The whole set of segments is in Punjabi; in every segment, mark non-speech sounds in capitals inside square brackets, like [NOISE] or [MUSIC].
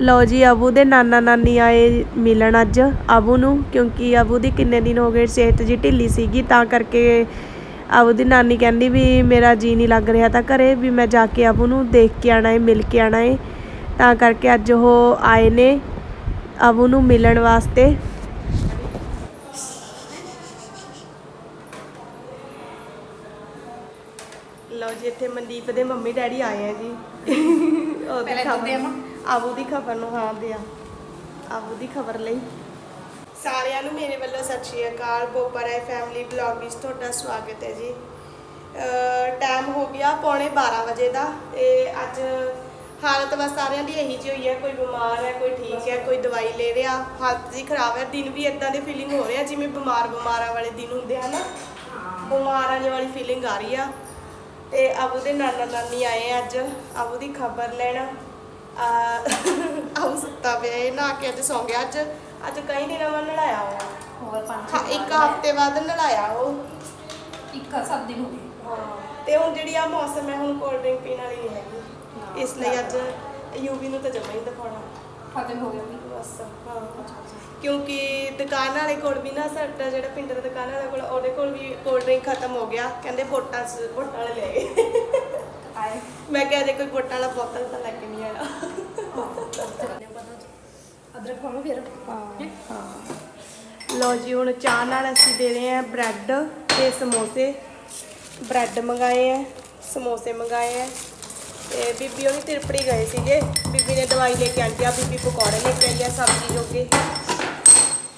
ਲਓ ਜੀ, ਅਬੂ ਦੇ ਨਾਨਾ ਨਾਨੀ ਆਏ ਮਿਲਣ ਅੱਜ ਅਬੂ ਨੂੰ, ਕਿਉਂਕਿ ਅਬੂ ਦੀ ਕਿੰਨੇ ਦਿਨ ਹੋ ਗਏ ਸਿਹਤ ਜੀ ਢਿੱਲੀ ਸੀਗੀ, ਤਾਂ ਕਰਕੇ ਅਬੂ ਦੀ ਨਾਨੀ ਕਹਿੰਦੀ ਵੀ ਮੇਰਾ ਜੀ ਨਹੀਂ ਲੱਗ ਰਿਹਾ ਤਾਂ ਘਰੇ ਵੀ ਮੈਂ ਜਾ ਕੇ ਅਬੂ ਨੂੰ ਦੇਖ ਕੇ ਆਣਾ ਹੈ ਮਿਲ ਕੇ ਆਣਾ ਹੈ ਤਾਂ ਕਰਕੇ ਅੱਜ ਉਹ ਆਏ ਨੇ ਅਬੂ ਨੂੰ ਮਿਲਣ ਵਾਸਤੇ। ਲਓ ਜੀ, ਇੱਥੇ ਮਨਦੀਪ ਦੇ ਮੰਮੀ ਡੈਡੀ ਆਏ ਆ ਜੀ। ਉਹਦੀ ਪਹਿਲਾਂ ਆਬੂ ਦੀ ਖਬਰ ਨੂੰ ਹਾਂ ਦਿਆ ਆਬੂ ਦੀ ਖਬਰ ਲਈ। ਸਾਰਿਆਂ ਨੂੰ ਮੇਰੇ ਵੱਲੋਂ ਸਤਿ ਸ਼੍ਰੀ ਅਕਾਲ। ਬੋਪਰਾਏ ਫੈਮਿਲੀ ਬਲੌਗ ਵਿੱਚ ਤੁਹਾਡਾ ਸਵਾਗਤ ਹੈ ਜੀ। ਟਾਈਮ ਹੋ ਗਿਆ ਪੌਣੇ 12 ਵਜੇ ਦਾ। ਤੇ ਅੱਜ ਹਾਲਤ ਬਸ ਸਾਰਿਆਂ ਦੀ ਇਹੀ ਜਿਹੀ ਹੋਈ ਹੈ, ਕੋਈ ਬਿਮਾਰ ਹੈ, ਕੋਈ ਠੀਕ ਹੈ, ਕੋਈ ਦਵਾਈ ਲੈ ਰਿਹਾ। ਹਾਲਤ ਜੀ ਖਰਾਬ ਹੈ। ਦਿਨ ਵੀ ਇਦਾਂ ਦੇ ਫੀਲਿੰਗ ਹੋ ਰਿਹਾ ਜਿਵੇਂ ਬਿਮਾਰ ਬਿਮਾਰਾਂ ਵਾਲੇ ਦਿਨ ਹੁੰਦੇ ਹਨ ਬਿਮਾਰਾਂ ਜਿਹੀ ਵਾਲੀ ਫੀਲਿੰਗ ਆ ਰਹੀ ਆ। ਤੇ ਅਬੂ ਦੇ ਨਾਨਾ ਨਾਨੀ ਆਏ ਅੱਜ। ਅਬੂ ਦੀ ਖਬਰ ਲੈਣਾ। ਆ। ਅਬੂ ਸੁੱਤਾ ਪਿਆ ਇਹ ਨਹਾ ਕੇ ਅੱਜ ਸੌਂ ਗਿਆ। ਅੱਜ ਅੱਜ ਕਈ ਦਿਨਾਂ ਬਾਅਦ ਨਲਾਇਆ ਹੋਇਆ। ਹੋਰ ਪੰਜ ਹਾਂ ਇੱਕ ਹਫ਼ਤੇ ਬਾਅਦ ਨਲਾਇਆ ਉਹ। ਇੱਕ ਸੱਤ ਦਿਨ ਹੋ ਗਏ। ਤੇ ਹੁਣ ਜਿਹੜੀ ਆ ਮੌਸਮ ਹੈ ਹੁਣ ਕੋਲਡ ਡਰਿੰਕ ਪੀਣ ਵਾਲੀ ਨਹੀਂ ਹੈਗੀ। ਇਸ ਲਈ ਅੱਜ ਯੂਵੀ ਨੂੰ ਤਾਂ ਜਮਾ ਹੀ ਦਿਖਾਉਣਾ। ਖਤਮ ਹੋ ਗਿਆ ਵੀ ਬਸ ਹਾਂ। ਕਿਉਂਕਿ ਦੁਕਾਨ ਵਾਲੇ ਕੋਲ ਵੀ ਨਾ ਸਾਡਾ ਜਿਹੜਾ ਪਿੰਡ ਦਾ ਦੁਕਾਨ ਵਾਲੇ ਕੋਲ ਉਹਦੇ ਕੋਲ ਵੀ ਕੋਲਡ ਡਰਿੰਕ ਖਤਮ ਹੋ ਗਿਆ। ਕਹਿੰਦੇ ਵੋਟਾਂ ਚ ਵੋਟਾਂ ਵਾਲੇ ਲੈ ਗਏ। ਆਏ ਮੈਂ ਕਿਹਾ ਜੇ ਕੋਈ ਵੋਟਾਂ ਵਾਲਾ ਬੋਤਲ ਤਾਂ ਲੈ ਕੇ ਨਹੀਂ ਆਇਆ। ਅਦਰਕ ਪਾਵਾਂ ਫਿਰ? ਲਓ ਜੀ ਹੁਣ ਚਾਹ ਨਾਲ ਅਸੀਂ ਦੇ ਰਹੇ ਹਾਂ ਬ੍ਰੈਡ ਤੇ ਸਮੋਸੇ। ਬ੍ਰੈਡ ਮੰਗਾਏ ਆ ਸਮੋਸੇ ਮੰਗਾਏ ਆ। ਤੇ ਬੀਬੀ ਉਹਨੇ ਤਿਰਪੜੀ ਗਏ ਸੀਗੇ। ਬੀਬੀ ਨੇ ਦਵਾਈ ਲੈ ਕੇ ਆਂਟੀ ਆ ਬੀਬੀ ਪਕੌੜੇ ਲੈ ਕੇ ਆਈ ਆ ਸਬਜ਼ੀ ਜੋਗੇ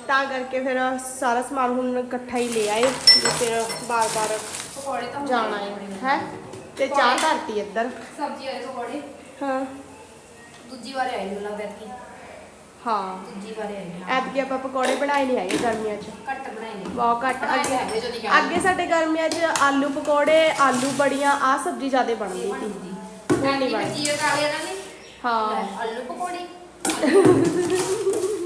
ਤਾਂ ਕਰਕੇ ਫਿਰ ਸਾਰਾ ਸਮਾਨ ਹੁਣ ਇਕੱਠਾ ਹੀ ਲੈ ਆਏ ਵੀ ਫਿਰ ਬਾਰ-ਬਾਰ ਪਕੌੜੇ ਤਾਂ ਜਾਣਾ ਹੈ। ਹੈ? ਤੇ ਚਾਹ ਧਰਤੀ ਇੱਧਰ। ਸਬਜ਼ੀ ਵਾਲੇ ਪਕੌੜੇ। ਹਾਂ। ਦੂਜੀ ਵਾਰ ਆਏ ਮੈਨੂੰ ਲੱਗਦਾ ਕਿ ਹਾਂ। ਦੂਜੀ ਵਾਰ ਆਏ ਨੇ ਐਤਕੀ ਆਪਾਂ ਪਕੌੜੇ ਬਣਾਏ ਨਹੀਂ ਹੈਗੇ ਗਰਮੀਆਂ 'ਚ। ਘੱਟ ਬਣਾਏ ਨੇ। ਬਹੁਤ ਘੱਟ। ਅੱਗੇ ਅੱਗੇ ਸਾਡੇ ਗਰਮੀਆਂ 'ਚ ਆਲੂ ਪਕੌੜੇ ਆਲੂ ਬੜੀਆਂ ਆ ਸਬਜ਼ੀ ਜ਼ਿਆਦਾ ਬਣਦੀ ਸੀ। ਨਹੀਂ ਬਣਦੀ। ਨਾ ਨੇ ਹਾਂ। ਆਲੂ ਪਕੌੜੇ। [LAUGHS]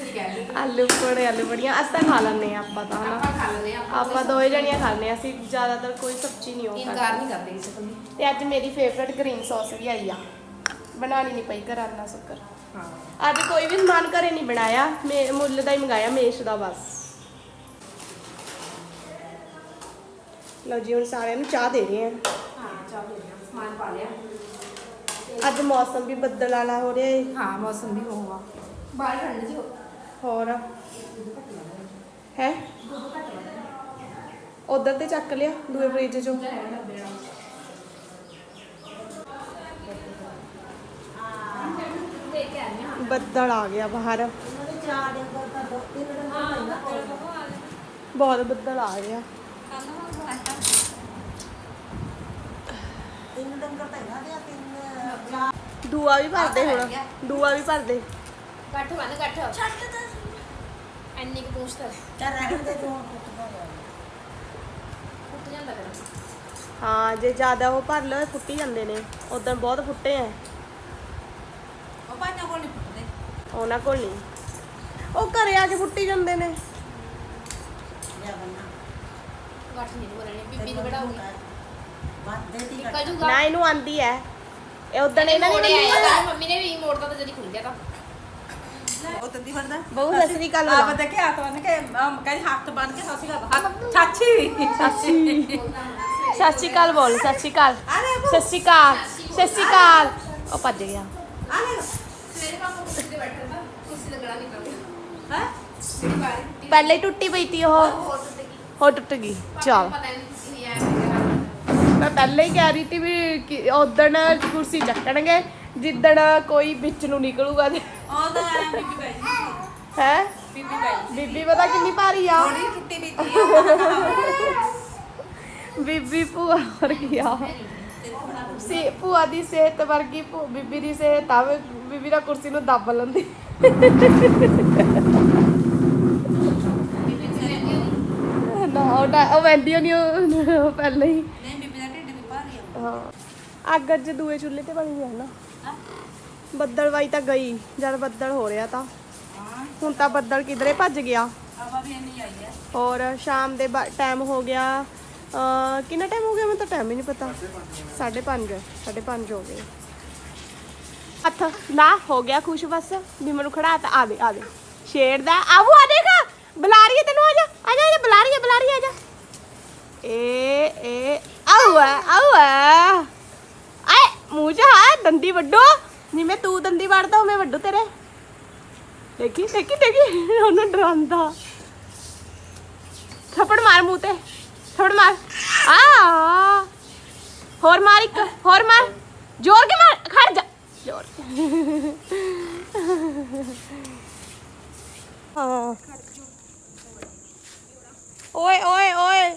ਆਲੂ ਕਹਿੰਦੇ ਪਕੌੜੇ ਆਲੂ ਬੜੀਆਂ ਅਸੀਂ ਤਾਂ ਖਾ ਲੈਂਦੇ ਆ ਆਪਾਂ ਤਾਂ ਹਨਾ। ਆਪਾਂ ਖਾ ਲੈਂਦੇ ਆ ਆਪਾਂ ਦੋਏ ਜਣੀਆਂ ਖਾਂਦੇ ਆ ਅਸੀਂ ਜ਼ਿਆਦਾਤਰ ਕੋਈ ਸਬਜ਼ੀ ਨਹੀਂ ਉਹ ਇਨਕਾਰ ਨਹੀਂ ਕਰਦੇ ਕਿਸੇ ਤੋਂ ਵੀ। ਤੇ ਅੱਜ ਮੇਰੀ ਫੇਵਰਟ ਗ੍ਰੀਨ ਸੌਸ ਵੀ ਆਈ ਆ। ਬਣਾਣੀ ਨਹੀਂ ਪਈ ਘਰ ਨਾ ਸ਼ੁਕਰ। ਹਾਂ। ਅੱਜ ਕੋਈ ਵੀ ਸਮਾਨ ਘਰੇ ਨਹੀਂ ਬਣਾਇਆ ਮੇ ਮੁੱਲ ਦਾ ਹੀ ਮੰਗਾਇਆ ਮੇਸ਼ ਦਾ ਬਸ। ਲਓ ਜੀ ਹੁਣ ਸਾਰਿਆਂ ਨੂੰ ਚਾਹ ਦੇ ਰਹੇ ਆ ਹਾਂ ਚਾਹ ਲੈ ਲਿਆ ਸਮਾਨ ਪਾ ਲਿਆ। ਅੱਜ ਮੌਸਮ ਵੀ ਬੱਦਲ ਵਾਲਾ ਹੋ ਰਿਹਾ ਏ। ਹਾਂ ਮੌਸਮ ਵੀ ਹੋਊਗਾ ਬਾਹਰ ਠੰਡ ਜੀ ਹੋ ਹੋਰ? ਹੈ? ਉਧਰ ਤੇ ਚੱਕ ਲਿਆ, ਦੂਏ ਫ੍ਰਿਜ ਚੋਂ। ਬੱਦਲ ਆ ਗਿਆ ਬਾਹਰ। ਬਹੁਤ ਬੱਦਲ ਆ ਗਿਆ। ਦੂਆ ਵੀ ਭਰਦੇ ਹੁਣ। ਦੂਆ ਵੀ ਭਰਦੇ ਗੱਠ ਬੰਨ ਗੱਠ ਐਨੀ ਪੂਛ ਤਾਂ ਫੁੱਟ ਜਾਂਦਾ ਫਿਰ। ਹਾਂ ਜੇ ਜ਼ਿਆਦਾ ਉਹ ਭਰ ਲਓ ਫੁੱਟੀ ਜਾਂਦੇ ਨੇ। ਉਦੋਂ ਬਹੁਤ ਫੁੱਟੇ ਆ। ਉਹ ਪਾਣਾ ਕੋਲ ਨਹੀਂ ਫੁੱਟਦੇ। ਉਹਨਾਂ ਕੋਲ ਨਹੀਂ। ਉਹ ਘਰੇ ਆ ਕੇ ਫੁੱਟੀ ਜਾਂਦੇ ਨੇ। ਗੱਠ ਨਹੀਂ ਬੋਲਣੀ ਬੀਬੀ ਨੂੰ ਕਢਾਉਗੀ ਨਿਕਲ ਜੂਗਾ ਨਾ ਇਹਨੂੰ ਆਂਦੀ ਐ ਇਹ ਉਦੋਂ ਇਹਨਾਂ ਨੇ ਮੰਮੀ ਨੇ ਵੀ ਮੋੜਦਾ ਤਾਂ ਜਦੀ ਖੁੱਲ ਗਿਆ ਤਾਂ। ਬੁਲਾ ਸਤਿ ਸ਼੍ਰੀ ਅਕਾਲ ਬੋਲ ਸਤਿ ਸ਼੍ਰੀ ਅਕਾਲ। ਸਤਿ ਸ਼੍ਰੀ ਅਕਾਲ ਸਤਿ ਸ਼੍ਰੀ ਅਕਾਲ। ਉਹ ਭੱਜ ਗਿਆ। ਆ ਲੈ। ਸਵੇਰੇ ਪਾਪਾ ਕੁਰਸੀ ਤੇ ਬੈਠਾ ਤਾਂ ਕੁਰਸੀ ਲੱਗਣਾ ਨਿਕਲ ਗਿਆ। ਹੈ? ਜਿਹੜੀ ਬਾਰੀ ਟੁੱਟੀ। ਪਹਿਲੇ ਹੀ ਟੁੱਟੀ ਪਈ ਤੀ ਉਹ। ਹੋਰ ਟੁੱਟ ਗਈ। ਹੋ ਟੁੱਟ ਗਈ। ਚਲ। ਮੈਂ ਪਹਿਲੇ ਹੀ ਕਹਿ ਰਹੀ ਤੀ ਵੀ ਉਦਣ ਕੁਰਸੀ ਚੱਕਣਗੇ। ਜਿੱਦਣ ਕੋਈ ਵਿੱਚ ਨੂੰ ਨਿਕਲੂਗਾ ਤੇ ਐਂ ਬੀਬੀ ਹੈ? ਬੀਬੀ ਪਤਾ ਕਿੰਨੀ ਭਾਰੀ ਆ। ਥੋੜੀ ਟੁੱਟੀ ਬੀਬੀ ਬੀਬੀ ਭੂਆ ਵਰਗੀ ਆ। ਸੀ ਭੂਆ ਦੀ ਸਿਹਤ ਵਰਗੀ ਬੀਬੀ ਦੀ ਸਿਹਤ ਆ। ਬੀਬੀ ਦਾ ਕੁਰਸੀ ਨੂੰ ਦੱਬ ਲੈਂਦੀ। ਨਾ ਉਹ ਤਾਂ- ਉਹ ਵੈਂਦੀ ਨਹੀਂ ਉਹ ਪਹਿਲੇ ਹੀ। ਨਹੀਂ ਬੀਬੀ ਦਾ ਢਿੱਡ ਵੀ ਭਾਰੀ ਆ। ਹਾਂ। ਅੱਗ ਅੱਜ ਦੂਏ ਚੁੱਲ੍ਹੇ ਤੇ ਬਣੀ ਹੋਈ ਆ ਨਾ। ਹਾਂ ਬੱਦਲਵਾਈ ਤਾਂ ਗਈ, ਜਦ ਬੱਦਲ ਹੋ ਰਿਹਾ ਤਾਂ। ਹੁਣ ਤਾਂ ਬੱਦਲ ਕਿਧਰੇ ਭੱਜ ਗਿਆ। ਹਵਾ ਵੀ ਇੰਨੀ ਆਈ ਹੈ ਔਰ ਸ਼ਾਮ ਦੇ ਟਾਈਮ ਹੋ ਗਿਆ ਕਿੰਨਾ ਟਾਈਮ ਹੋ ਗਿਆ ਮੈਨੂੰ ਤਾਂ ਟਾਈਮ ਹੀ ਨਹੀਂ ਪਤਾ। 5:30 5:30 ਹੋ ਗਏ। ਹੱਥ ਹੱਥ ਹੋ ਗਿਆ ਖੁਸ਼ ਬਸ। ਵੀ ਮੈਨੂੰ ਖੜਾ ਤਾ ਆ ਦੇ ਸ਼ੇਰ ਦਾ ਆਵੂ ਆ ਦੇਖ। ਬੁਲਾ ਰਹੀ ਹੈ ਤੈਨੂੰ, ਆ ਜਾ ਆ ਜਾ ਬੁਲਾ ਰਹੀ ਹੈ ਬੁਲਾ ਰਹੀ ਹੈ ਆ ਜਾ। ਏ ਏ ਆਉ ਆਉ ਆਏ, ਮੂੰਹ ਚ ਦੰਦੀ ਵੱਡੋ। ਜਿਵੇਂ ਤੂੰ ਦੰਦੀ ਵੜਦਾ ਮੈਂ ਵੱਡੂ ਤੇਰੇ। ਦੇਖੀ ਦੇਖੀ ਦੇਖੀ, ਉਹਨੂੰ ਡਰਾਉਂਦਾ। ਥੱਪੜ ਮਾਰ ਮੂੰਹ ਤੇ, ਥੱਪੜ ਮਾਰ। ਆ। ਹੋਰ ਮਾਰ ਇੱਕ, ਹੋਰ ਮਾਰ। ਜ਼ੋਰ ਕੇ ਮਾਰ, ਖੜ ਜਾ। ਜ਼ੋਰ ਹਾਂ ਓਏ ਓਏ ਓਏ।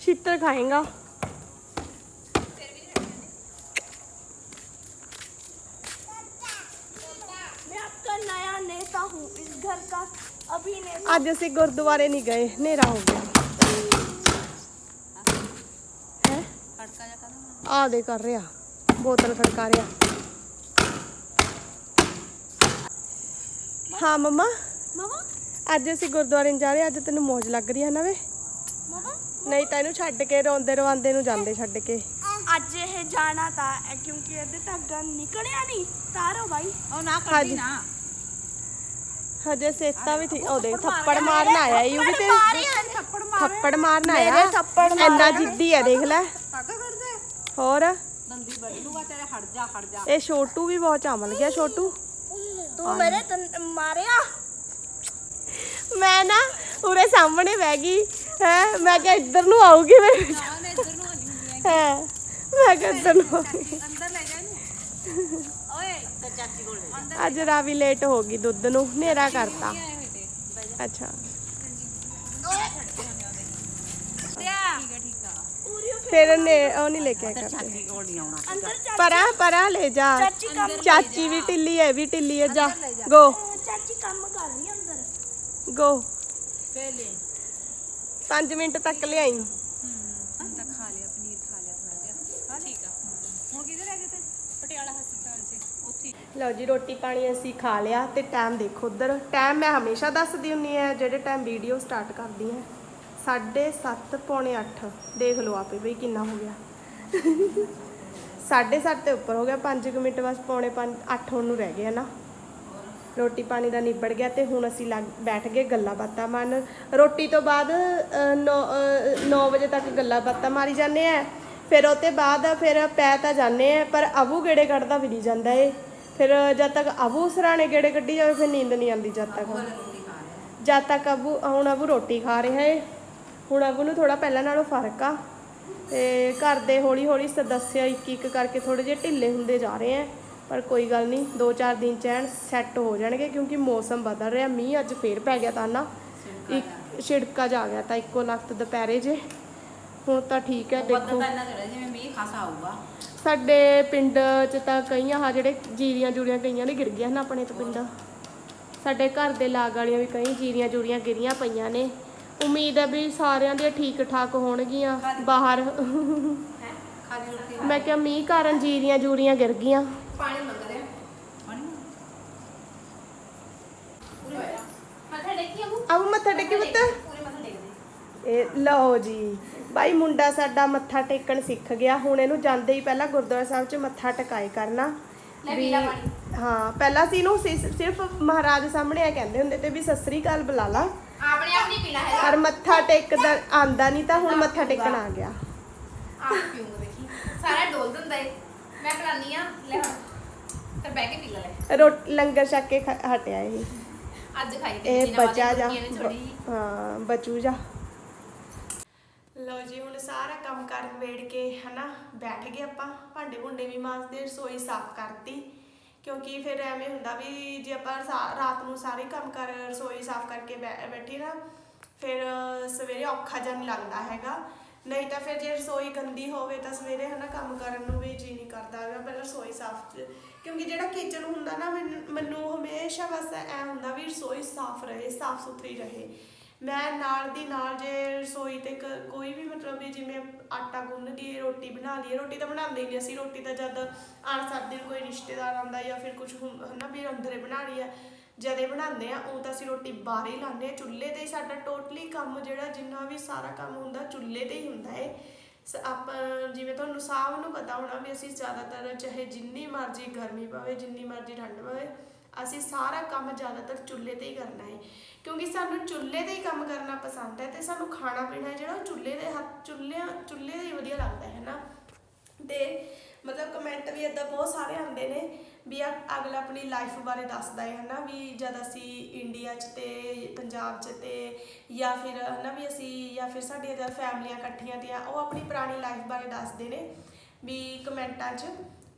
ਛਿੱਤਰ ਖਾਏਗਾ। हूँ इस घर का अभी ने ਅੱਜ ਅਸੀਂ ਗੁਰਦੁਆਰੇ ਨਹੀਂ ਗਏ ਹਨੇਰਾ ਹੋ ਗਿਆ ਹੈ ਖੜਕਾ ਜਾ ਕਰ ਆ ਦੇ ਕਰ ਰਿਹਾ ਬੋਤਲ ਖੜਕਾ ਰਿਹਾ ਹਾਂ ਮਮਾ मामा ਅੱਜ ਅਸੀਂ ਗੁਰਦੁਆਰੇ ਨਹੀਂ ਜਾ ਰਹੇ ਅੱਜ ਤੈਨੂੰ ਮੌਜ ਲੱਗ ਰਹੀ ਹੈ ਨਾ ਵੇ मामा ਨਹੀਂ ਤਾਂ ਇਹਨੂੰ ਛੱਡ ਕੇ ਰੋਂਦੇ ਰਵਾਂਦੇ ਨੂੰ ਜਾਂਦੇ ਛੱਡ ਕੇ ਅੱਜ ਇਹ ਜਾਣਾ ਤਾਂ ਇਹ ਕਿਉਂਕਿ ਇਹਦੇ ਧਾਗਾ ਨਿਕਲਿਆ ਨਹੀਂ ਤਾਰੋ ਭਾਈ ਉਹ ਨਾ ਹਾਂਜੀ। ਕਰਦੀ ਨਾ ਹਜੇ ਸੇਤਾ ਵੀ ਠੀਕ ਉਹ ਦੇਖ ਥੱਪੜ ਮਾਰਨ ਆਇਆ ਉਹ ਵੀ ਤੇ ਥੱਪੜ ਮਾਰ। ਥੱਪੜ ਮਾਰਨ ਆਇਆ। ਮੇਰੇ ਥੱਪੜ ਇੰਨਾ ਜਿੱਦੀ ਹੈ ਦੇਖ ਲੈ। ਕਾਕਾ ਕਰਦੇ। ਹੋਰ? ਦੰਦੀ ਵੱਢੂਗਾ ਤੇਰੇ ਹਟ ਜਾ ਹਟ ਜਾ। ਇਹ ਛੋਟੂ ਵੀ ਬਹੁਤ ਚਾਮਲ ਗਿਆ ਛੋਟੂ। ਤੂੰ ਮੇਰੇ ਮਾਰਿਆ। ਮੈਂ ਨਾ ਉਰੇ ਸਾਹਮਣੇ ਬਹਿ ਗਈ। ਹੈ ਮੈਂ ਕਿਹਾ ਇੱਧਰ ਨੂੰ ਆਊਗੀ ਮੈਂ ਇੱਧਰ ਨੂੰ ਆਣੀ ਹੁੰਦੀ ਹੈ ਮੈਂ ਕਿਹਾ ਇੱਧਰ ਨੂੰ ਅੰਦਰ ਲੈ ਜਾ ਇਹਨੂੰ। ਅੱਜ ਰਾਵੀ ਲੇਟ ਹੋ ਗਈ ਦੁੱਧ ਨੂੰ, ਹਨੇਰਾ ਕਰਤਾ। ਆਏ ਹੋਏ ਤੇ ਅੱਛਾ। ਠੀਕ ਹੈ ਠੀਕ ਆ ਫਿਰ ਨੇ ਉਹ ਨਹੀਂ ਲੈ ਕੇ ਆਇਆ ਕਰਦੇ। ਚਾਚੀ ਕੋਲ ਨਹੀਂ ਆਉਣਾ ਅੰਦਰ ਚਾ- ਪਰਾਂ ਪਰਾਂ ਲੈ ਜਾ। ਚਾਚੀ ਕੰਮ ਚਾਚੀ ਵੀ ਢਿੱਲੀ ਹੈ ਵੀ ਢਿੱਲੀ ਹੈ ਜਾ। ਗੋ। ਚਾਚੀ ਕੰਮ ਕਰ ਰਹੀ ਹੈ ਅੰਦਰ ਗੋ। ਪਹਿਲੇ 5 ਮਿੰਟ ਤੱਕ ਲਿਆਈ ਹੂੰ ਤਾਂ ਖਾ ਲਿਆ ਪਨੀਰ ਖਾ ਲਿਆ ਥੋੜਾ ਜਿਹਾ ਹਾਂ ਠੀਕ ਆ ਹੁਣ ਕਿਧਰ ਰਹਿ ਗਏ ਤੇ ਪਟਿਆਲਾ ਹਸਪਤਾਲ 'ਚ ਉੱਥੇ ਲਓ ਜੀ, ਰੋਟੀ ਪਾਣੀ ਅਸੀਂ ਖਾ ਲਿਆ ਤੇ ਟਾਈਮ ਦੇਖੋ ਉਧਰ। ਟਾਈਮ ਮੈਂ ਹਮੇਸ਼ਾ ਦੱਸਦੀ ਹੁੰਨੀ ਆ ਜਿਹੜੇ ਟਾਈਮ ਵੀਡੀਓ ਸਟਾਰਟ ਕਰਦੀ ਆ 7:30 ਪੌਣੇ 8 ਦੇਖ ਲਓ ਆਪੇ ਬਈ ਕਿੰਨਾ ਹੋ ਗਿਆ। 7:30 ਤੇ ਉੱਪਰ ਹੋ ਗਿਆ 5 ਮਿੰਟ ਬਸ ਪੌਣੇ 5 8 ਹੋਣ ਨੂੰ ਰਹਿ ਗਿਆ ਨਾ ਰੋਟੀ ਪਾਣੀ ਦਾ ਨਿਬੜ ਗਿਆ ਤੇ ਹੁਣ ਅਸੀਂ ਲੱਗ ਬੈਠ ਗਏ ਗੱਲਾਂ ਬਾਤਾਂ ਮਾਰਨ। ਰੋਟੀ ਤੋਂ ਬਾਅਦ 9 ਵਜੇ ਤੱਕ ਗੱਲਾਂ ਬਾਤਾਂ ਮਾਰੀ ਜਾਂਦੇ ਆ। ਫਿਰ ਉਹ ਤੇ ਬਾਅਦ ਫਿਰ ਪੈ ਤਾਂ ਜਾਂਦੇ ਆ, ਪਰ ਅਬੂ ਗੇੜੇ ਕੱਢਦਾ ਫਿਰੀ ਜਾਂਦਾ ਏ। ਫਿਰ ਜਦ ਤੱਕ ਅਬੂ ਸਰਾਣੇ ਗੇੜੇ ਕੱਢੀ ਜਾਵੇ ਫਿਰ ਨੀਂਦ ਨਹੀਂ ਆਉਂਦੀ ਜਦ ਤੱਕ। ਜਦ ਤੱਕ ਅਬੂ ਹੁਣ ਅਬੂ ਰੋਟੀ ਖਾ ਰਿਹਾ ਏ। ਹੁਣ ਅਬੂ ਨੂੰ ਥੋੜਾ ਪਹਿਲਾਂ ਨਾਲੋਂ ਫ਼ਰਕ ਆ। ਤੇ ਘਰ ਦੇ ਹੌਲੀ ਹੌਲੀ ਸਦੱਸਿਆ ਇੱਕ ਇੱਕ ਕਰਕੇ ਥੋੜੇ ਜਿਹੇ ਢਿੱਲੇ ਹੁੰਦੇ ਜਾ ਰਹੇ ਆ ਪਰ ਕੋਈ ਗੱਲ ਨਹੀਂ 2-4 ਦਿਨ ਚ ਐਨ ਸੈੱਟ ਹੋ ਜਾਣਗੇ ਕਿਉਂਕਿ ਮੌਸਮ ਬਦਲ ਰਿਹਾ। ਮੀਂਹ ਅੱਜ ਫੇਰ ਪੈ ਗਿਆ ਤਾਂ ਨਾ ਇੱਕ ਛਿੜਕਾ ਜਾ ਗਿਆ ਤਾਂ ਇੱਕੋ ਲਖਤ ਦੁਪਹਿਰੇ ਜੇ। ਹੁਣ ਤਾਂ ਠੀਕ ਹੈ ਦੇਖੋ। ਬੱਦਲ ਤਾਂ ਇੰਨਾ ਚੜਿਆ ਜਿਵੇਂ ਮੀਂਹ ਖਾਸਾ ਆਊਗਾ। ਸਾਡੇ ਪਿੰਡ ਚ ਤਾਂ ਕਈਆਂ ਆ ਜਿਹੜੇ ਜੀਰੀਆਂ ਜੂਰੀਆਂ ਕਈਆਂ ਦੇ ਗਿਰ ਗਈਆਂ ਨਾ ਆਪਣੇ ਤੋਂ ਪਿੰਡ। ਸਾਡੇ ਘਰ ਦੇ ਲਾਗ ਵਾਲੀਆਂ ਵੀ ਕਈ ਜੀਰੀਆਂ ਜੂਰੀਆਂ ਗਿਰੀਆਂ ਪਈਆਂ ਨੇ। ਉਮੀਦ ਹੈ ਵੀ ਸਾਰਿਆਂ ਦੀਆਂ ਠੀਕ ਠਾਕ ਹੋਣਗੀਆਂ ਬਾਹਰ। ਖਾਲੀ ਰੋਟੀ ਮੈਂ ਕਿਹਾ ਮੀਂਹ ਕਾਰਨ ਜੀਰੀਆਂ ਜੂਰੀਆਂ ਗਿਰ ਗਈਆਂ। ਪਾਣੀ ਮੰਗ ਰਿਹਾ। ਪਾਣੀ ਮੱਥਾ ਟੇਕੀ ਆਪ ਮੱਥਾ ਟੇਕੀ ਪੁੱਤ। ਪੂਰੇ ਮੱਥਾ ਟੇਕਦੇ ਇਹ ਲਓ ਜੀ। ਬਾਈ ਮੁੰਡਾ ਸਾਡਾ ਮੱਥਾ ਟੇਕਣ ਸਿੱਖ ਗਿਆ। ਹੁਣ ਇਹਨੂੰ ਜਾਂਦੇ ਹੀ ਪਹਿਲਾਂ ਗੁਰਦੁਆਰਾ ਸਾਹਿਬ 'ਚ ਮੱਥਾ ਟਿਕਾਏ ਕਰਨਾ। ਵੀ। ਹਾਂ ਪਹਿਲਾਂ ਸੀ ਇਹਨੂੰ ਸਿ- ਸਿਰਫ ਮਹਾਰਾਜ ਸਾਹਮਣੇ ਆ ਕਹਿੰਦੇ ਹੁੰਦੇ ਤੇ ਵੀ ਸਤਿ ਸ੍ਰੀ ਅਕਾਲ ਬੁਲਾ ਲਾ। ਆਪਣੇ ਆਪ ਨਹੀਂ ਪੀਣਾ ਹੈ ਪਰ ਮੱਥਾ ਟੇਕਦਾ ਆਂਦਾ ਨਹੀਂ ਤਾਂ ਹੁਣ ਮੱਥਾ ਟੇਕਣ ਆ ਗਿਆ। ਆਪ ਪੀਉਂਗਾ ਦੇਖੀ ਸਾਰਾ ਡੋਲ ਦਿੰਦਾ ਏ। ਮੈਂ ਪਲਾਨੀ ਆ ਲੈ ਹੁਣ। ਤੇ ਬਹਿ ਕੇ ਪੀ ਲੈ ਰੋਟ ਲੰਗਰ ਛਕ ਕੇ ਹਟਿਆ ਇਹ। ਅੱਜ ਖਾਈ ਤੇ ਇਹ ਬਚਾ ਜਾ। ਨੇ ਹਾਂ ਬਚੂ ਜਾ। ਲਓ ਜੀ, ਹੁਣ ਸਾਰਾ ਕੰਮ ਕਰ ਵੇੜ ਕੇ ਹਨਾ, ਬੈਠ ਗਏ ਆਪਾਂ। ਭਾਂਡੇ ਭੁੰਡੇ ਵੀ ਮਾਂਜਦੇ ਰਸੋਈ ਸਾਫ਼ ਕਰਤੀ। ਕਿਉਂਕਿ ਫਿਰ ਐਵੇਂ ਹੁੰਦਾ ਵੀ ਜੇ ਆਪਾਂ ਸਾ- ਰਾਤ ਨੂੰ ਸਾਰੇ ਕੰਮ ਕਰ, ਰਸੋਈ ਸਾਫ਼ ਕਰਕੇ ਬੈ- ਬੈਠੀ ਨਾ, ਫਿਰ ਸਵੇਰੇ ਔਖਾ ਜਿਹਾ ਨਹੀਂ ਲੱਗਦਾ ਹੈਗਾ। ਨਹੀਂ ਤਾਂ ਫਿਰ ਜੇ ਰਸੋਈ ਗੰਦੀ ਹੋਵੇ ਤਾਂ ਸਵੇਰੇ ਹਨਾ ਕੰਮ ਕਰਨ ਨੂੰ ਵੀ ਜੀ ਨਹੀਂ ਕਰਦਾ ਹੈਗਾ, ਪਹਿਲਾਂ ਰਸੋਈ ਸਾਫ਼ ਚ- ਕਿਉਂਕਿ ਜਿਹੜਾ ਕਿਚਨ ਹੁੰਦਾ ਨਾ, ਮੈਨੂੰ ਮੈਨੂੰ ਹਮੇਸ਼ਾ ਬਸ ਐ ਹੁੰਦਾ ਵੀ ਰਸੋਈ ਸਾਫ਼ ਰਹੇ ਸਾਫ਼ ਸੁਥਰੀ ਰਹੇ। ਮੈਂ ਨਾਲ ਦੀ ਨਾਲ ਜੇ ਰਸੋਈ ਤੇ ਕ- ਕੋਈ ਵੀ ਮਤਲਬ ਵੀ ਜਿਵੇਂ ਆਟਾ ਗੁੰਨ ਕੇ ਰੋਟੀ ਬਣਾ ਲਈਏ ਰੋਟੀ ਤਾਂ ਬਣਾਉਂਦੇ ਹੀ ਨਹੀਂ ਅਸੀਂ, ਰੋਟੀ ਤਾਂ ਜਦ ਆਣ ਸਕਦੇ ਕੋਈ ਰਿਸ਼ਤੇਦਾਰ ਆਉਂਦਾ ਜਾਂ ਫਿਰ ਕੁਝ ਹਨਾ ਵੀ ਅੰਦਰੇ ਬਣਾਣੀ ਹੈ ਜਦੇ ਬਣਾਉਂਦੇ ਆ, ਉਹ ਤਾਂ ਅਸੀਂ ਰੋਟੀ ਬਾਹਰ ਹੀ ਲਾਉਂਦੇ ਆ, ਚੁੱਲ੍ਹੇ ਤੇ ਹੀ ਸਾਡਾ ਟੋਟਲੀ ਕੰਮ ਜਿਹੜਾ ਜਿੰਨਾ ਵੀ ਸਾਰਾ ਕੰਮ ਹੁੰਦਾ, ਚੁੱਲ੍ਹੇ ਤੇ ਹੀ ਹੁੰਦਾ ਹੈ ਸ- ਆਪਾਂ, ਜਿਵੇਂ ਤੁਹਾਨੂੰ ਸਾਹ ਨੂੰ ਪਤਾ ਹੋਣਾ ਵੀ ਅਸੀਂ ਜ਼ਿਆਦਾਤਰ ਚਾਹੇ ਜਿੰਨੀ ਮਰਜ਼ੀ ਗਰਮੀ ਪਵੇ, ਜਿੰਨੀ ਮਰਜ਼ੀ ਠੰਡ ਪਵੇ ਅਸੀਂ ਸਾਰਾ ਕੰਮ ਜ਼ਿਆਦਾਤਰ ਚੁੱਲ੍ਹੇ ਤੇ ਹੀ ਕਰਨਾ ਹੈ। ਕਿਉਂਕਿ ਸਾਨੂੰ ਚੁੱਲ੍ਹੇ ਤੇ ਹੀ ਕੰਮ ਕਰਨਾ ਪਸੰਦ ਹੈ ਤੇ ਸਾਨੂੰ ਖਾਣਾ ਪੀਣਾ ਜਿਹੜਾ ਉਹ ਚੁੱਲ੍ਹੇ ਦੇ ਹੱਥ ਚੁੱਲ੍ਹੇ ਚੁੱਲ੍ਹੇ ਦਾ ਹੀ ਵਧੀਆ ਲੱਗਦਾ ਹੈ ਨਾ। ਤੇ ਮਤਲਬ ਕਮੈਂਟ ਵੀ ਇਦਾਂ ਬਹੁਤ ਸਾਰੇ ਆਉਂਦੇ ਨੇ ਵੀ ਆ ਅਗਲਾ ਆਪਣੀ ਲਾਈਫ ਬਾਰੇ ਦੱਸਦਾ ਹੈ ਹਨਾ, ਵੀ ਜਦ ਅਸੀਂ ਇੰਡੀਆ 'ਚ ਤੇ ਪੰਜਾਬ 'ਚ ਤੇ ਜਾਂ ਫਿਰ ਹਨਾ ਵੀ ਅਸੀਂ ਜਾਂ ਫਿਰ ਸਾਡੀਆਂ ਜਦ ਫੈਮਲੀਆਂ ਇਕੱਠੀਆਂ ਤੀਆਂ ਉਹ ਆਪਣੀ ਪੁਰਾਣੀ ਲਾਈਫ ਬਾਰੇ ਦੱਸਦੇ ਨੇ ਵੀ ਕਮੈਂਟਾਂ 'ਚ।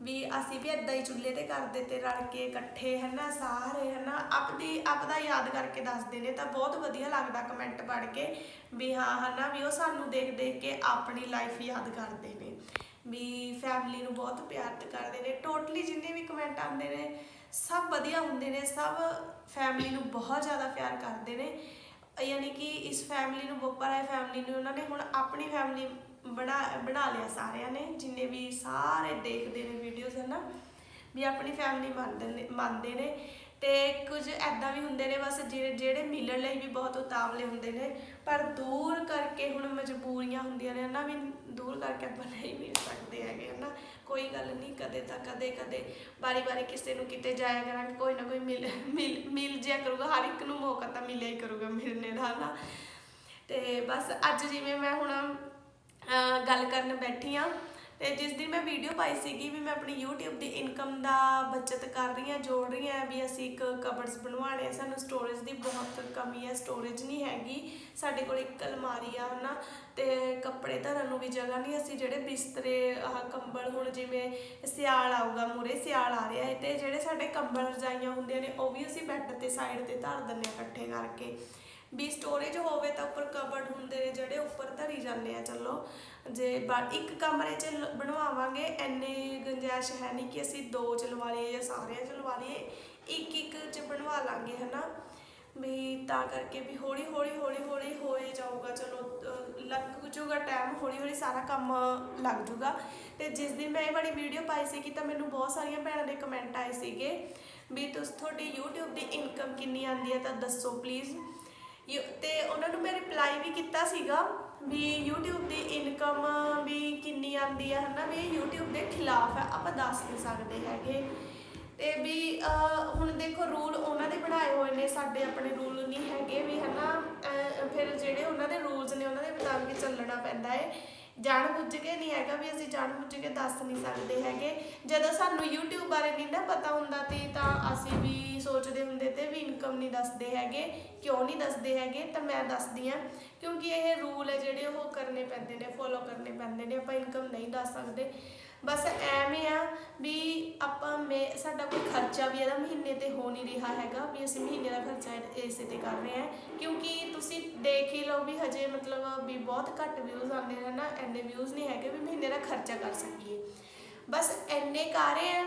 ਵੀ ਅਸੀਂ ਵੀ ਇਦਾਂ ਹੀ ਚੁੱਲ੍ਹੇ ਤੇ ਕਰਦੇ ਤੇ ਰਲ ਕੇ ਇਕੱਠੇ, ਹਨਾ, ਸਾਰੇ, ਹਨਾ, ਆਪਦੀ, ਆਪਦਾ ਯਾਦ ਕਰਕੇ ਦੱਸਦੇ ਨੇ, ਤਾਂ ਬਹੁਤ ਵਧੀਆ ਲੱਗਦਾ ਕਮੈਂਟ ਪੜ੍ਹ ਕੇ ਵੀ ਹਾਂ, ਹਨਾ, ਵੀ ਉਹ ਸਾਨੂੰ ਦੇਖ ਦੇਖ ਕੇ ਆਪਣੀ ਲਾਈਫ ਯਾਦ ਕਰਦੇ ਨੇ। ਵੀ ਫੈਮਿਲੀ ਨੂੰ ਬਹੁਤ ਪਿਆਰ ਕਰਦੇ ਨੇ। ਟੋਟਲੀ ਜਿੰਨੇ ਵੀ ਕਮੈਂਟ ਆਉਂਦੇ ਨੇ, ਸਭ ਵਧੀਆ ਹੁੰਦੇ ਨੇ, ਸਭ ਫੈਮਿਲੀ ਨੂੰ ਬਹੁਤ ਜ਼ਿਆਦਾ ਪਿਆਰ ਕਰਦੇ ਨੇ। ਯਾਨੀ ਕਿ ਇਸ ਫੈਮਿਲੀ ਨੂੰ ਬੋਪਰ ਹੈ ਫੈਮਿਲੀ ਨੂੰ ਉਹਨਾਂ ਨੇ ਹੁਣ ਆਪਣੀ ਫੈਮਿਲੀ ਬਣਾ ਬਣਾ ਲਿਆ ਸਾਰਿਆਂ ਨੇ, ਜਿੰਨੇ ਵੀ ਸਾਰੇ ਦੇਖਦੇ ਨੇ ਵੀਡੀਓਜ਼ ਹਨਾ, ਵੀ ਆਪਣੀ ਫੈਮਿਲੀ ਮੰਨਦੇ ਨੇ ਮੰਨਦੇ ਨੇ ਤੇ ਕੁਝ ਐਦਾਂ ਵੀ ਹੁੰਦੇ ਨੇ ਬਸ ਜਿਹੜੇ ਜਿਹੜੇ ਮਿਲਣ ਲਈ ਵੀ ਬਹੁਤ ਉਤਾਵਲੇ ਹੁੰਦੇ ਨੇ, ਪਰ ਦੂਰ ਕਰਕੇ ਹੁਣ ਮਜਬੂਰੀਆਂ ਹੁੰਦੀਆਂ ਨੇ ਨਾ ਵੀ ਦੂਰ ਕਰਕੇ ਆਪਾਂ ਨਹੀਂ ਮਿਲ ਸਕਦੇ ਹੈਗੇ ਹਨਾ, ਕੋਈ ਗੱਲ ਨਹੀਂ, ਕਦੇ ਤਾਂ ਕਦੇ ਕਦੇ ਬਾਰੀ ਬਾਰੀ ਕਿਸੇ ਨੂੰ ਕਿਤੇ ਜਾਇਆ ਕਰਾਂਗੇ, ਕੋਈ ਨਾ ਕੋਈ ਮਿਲ ਮਿਲ ਮਿਲ ਜਿਆ ਕਰੂਗਾ, ਹਰ ਇੱਕ ਨੂੰ ਮੌਕਾ ਤਾਂ ਮਿਲਿਆ ਹੀ ਕਰੂਗਾ ਮਿਲਣੇ ਦਾ ਨਾ ਤੇ ਬਸ ਅੱਜ ਜਿਵੇਂ ਮੈਂ ਹੁਣ ਗੱਲ ਕਰਨ ਬੈਠੀ ਆ। ਤੇ ਜਿਸ ਦਿਨ ਮੈਂ ਵੀਡੀਓ ਪਾਈ ਸੀਗੀ ਵੀ ਮੈਂ ਆਪਣੀ YouTube ਦੀ ਇਨਕਮ ਦਾ ਬਚਤ ਕਰ ਰਹੀ ਹਾਂ ਜੋੜ ਰਹੀ ਹਾਂ ਵੀ ਅਸੀਂ ਇੱਕ ਕਬਰਡਸ ਬਣਵਾਉਣੇ ਆ। ਸਾਨੂੰ ਸਟੋਰੇਜ ਦੀ ਬਹੁਤ ਕਮੀ ਹੈ ਸਟੋਰੇਜ ਨਹੀਂ ਹੈਗੀ। ਸਾਡੇ ਕੋਲ ਇੱਕ ਅਲਮਾਰੀ ਆ, ਹਨਾ। ਤੇ ਕੱਪੜੇ ਧਰਨ ਨੂੰ ਵੀ ਜਗ੍ਹਾ ਨਹੀਂ। ਅਸੀਂ ਜਿਹੜੇ ਬਿਸਤਰੇ, ਆਹ ਕੰਬਲ ਹੁਣ ਜਿਵੇਂ ਸਿਆਲ ਆਊਗਾ ਮੂਰੇ ਸਿਆਲ ਆ ਰਿਹਾ ਹੈ ਤੇ ਜਿਹੜੇ ਸਾਡੇ ਕੰਬਲ ਰਜਾਈਆਂ ਹੁੰਦੀਆਂ ਨੇ, ਉਹ ਵੀ ਅਸੀਂ ਬੈੱਡ ਤੇ ਸਾਈਡ ਤੇ ਧਰ ਦਿੰਦੇ ਆ ਇਕੱਠੇ ਕਰਕੇ। ਵੀ ਸਟੋਰੇਜ ਹੋਵੇ ਤਾਂ ਉੱਪਰ ਕਵਰਡ ਹੁੰਦੇ ਨੇ ਜਿਹੜੇ ਉੱਪਰ ਧਰੀ ਜਾਂਦੇ ਆ, ਚਲੋ। ਜੇ ਬਾ- ਇੱਕ ਕਮਰੇ 'ਚ ਲ- ਬਣਵਾਵਾਂਗੇ ਐਨੇ ਗੁੰਜਾਇਸ਼ ਹੈ ਨਹੀਂ ਕਿ ਅਸੀਂ ਦੋ ਚ ਲਵਾ ਲਈਏ ਜਾਂ ਸਾਰਿਆਂ ਚ ਲਵਾ ਲਈਏ, ਇੱਕ ਇੱਕ ਚ ਬਣਵਾ ਲਾਂਗੇ, ਹਨਾ। ਵੀ ਤਾਂ ਕਰਕੇ ਵੀ ਹੌਲੀ ਹੌਲੀ ਹੌਲੀ ਹੌਲੀ ਹੋਏ ਜਾਊਗਾ, ਚਲੋ ਲੱਗ ਜੂਗਾ ਟਾਈਮ ਹੌਲੀ ਹੌਲੀ ਸਾਰਾ ਕੰਮ ਲੱਗ ਜੂਗਾ ਤੇ ਜਿਸ ਦਿਨ ਮੈਂ ਇਹ ਵਾਲੀ ਵੀਡੀਓ ਪਾਈ ਸੀ ਕਿ ਤਾਂ ਮੈਨੂੰ ਬਹੁਤ ਸਾਰੀਆਂ ਭੈਣਾਂ ਦੇ ਕਮੈਂਟ ਆਏ ਸੀਗੇ ਵੀ ਤੁਸੀਂ, ਤੁਹਾਡੀ YouTube ਦੀ ਇਨਕਮ ਕਿੰਨੀ ਆਉਂਦੀ ਹੈ, ਤਾਂ ਦੱਸੋ ਪਲੀਜ਼ ਯੂ- ਤੇ ਉਹਨਾਂ ਨੂੰ ਮੈਂ ਰਿਪਲਾਈ ਵੀ ਕੀਤਾ ਸੀਗਾ ਵੀ YouTube ਦੀ ਇਨਕਮ ਵੀ ਕਿੰਨੀ ਆਉਂਦੀ ਹੈ ਹਨਾ? ਵੀ ਇਹ YouTube ਦੇ ਖਿਲਾਫ ਹੈ ਆਪਾਂ ਦੱਸ ਨਹੀਂ ਸਕਦੇ ਹੈਗੇ। ਤੇ ਵੀ ਅਹ, ਹੁਣ ਦੇਖੋ ਰੂਲ ਉਹਨਾਂ ਦੇ ਬਣਾਏ ਹੋਏ ਨੇ ਸਾਡੇ ਆਪਣੇ ਰੂਲ ਨਹੀਂ ਹੈਗੇ ਵੀ ਹਨਾ? ਅਹ, ਫਿਰ ਜਿਹੜੇ ਉਹਨਾਂ ਦੇ ਰੂਲਸ ਨੇ ਉਹਨਾਂ ਦੇ ਮੁਤਾਬਿਕ ਚੱਲਣਾ ਪੈਂਦਾ ਹੈ। ਜਾਣ ਬੁੱਝ ਕੇ ਨਹੀਂ ਹੈਗਾ ਵੀ ਅਸੀਂ ਜਾਣ ਬੁੱਝ ਕੇ ਦੱਸ ਨਹੀਂ ਸਕਦੇ ਹੈਗੇ। ਜਦੋਂ ਸਾਨੂੰ YouTube ਬਾਰੇ ਨਹੀਂ ਨਾ ਪਤਾ ਹੁੰਦਾ ਤੇ ਤਾਂ ਅਸੀਂ ਵੀ ਸੋਚਦੇ ਹੁੰਦੇ ਤੇ ਵੀ ਇਨਕਮ ਨਹੀਂ ਦੱਸਦੇ ਹੈਗੇ, ਕਿਉਂ ਨਹੀਂ ਦੱਸਦੇ ਹੈਗੇ, ਤਾਂ ਮੈਂ ਦੱਸਦੀ ਆ ਕਿਉਂਕਿ ਇਹ ਰੂਲ ਹੈ ਜਿਹੜੇ ਉਹ ਕਰਨੇ ਪੈਂਦੇ ਨੇ ਫੋਲੋ ਕਰਨੇ ਪੈਂਦੇ ਨੇ, ਆਪਾਂ ਇਨਕਮ ਨਹੀਂ ਦੱਸ ਸਕਦੇ। ਬਸ ਐਵੇਂ ਆ ਵੀ ਆਪਾਂ ਮੇ ਸਾਡਾ ਕੋਈ ਖਰਚਾ ਵੀ ਇਹਦਾ ਮਹੀਨੇ ਤੇ ਹੋ ਨਹੀਂ ਰਿਹਾ ਹੈਗਾ ਵੀ ਅਸੀਂ ਮਹੀਨੇ ਦਾ ਖਰਚਾ ਇਸੇ ਤੇ ਕਰ ਰਹੇ ਹਾਂ। ਕਿਉਂਕਿ ਤੁਸੀਂ ਦੇਖ ਹੀ ਲਓ ਵੀ ਹਜੇ ਮਤਲਬ ਵੀ ਬਹੁਤ ਘੱਟ ਵਿਊਜ਼ ਆਉਂਦੇ ਨੇ ਨਾ ਐਨੇ ਵਿਊਜ਼ ਨਹੀਂ ਹੈਗੇ ਵੀ ਮਹੀਨੇ ਦਾ ਖਰਚਾ ਕਰ ਸਕੀਏ। ਬਸ ਐਨੇ ਕਰ ਰਹੇ ਆ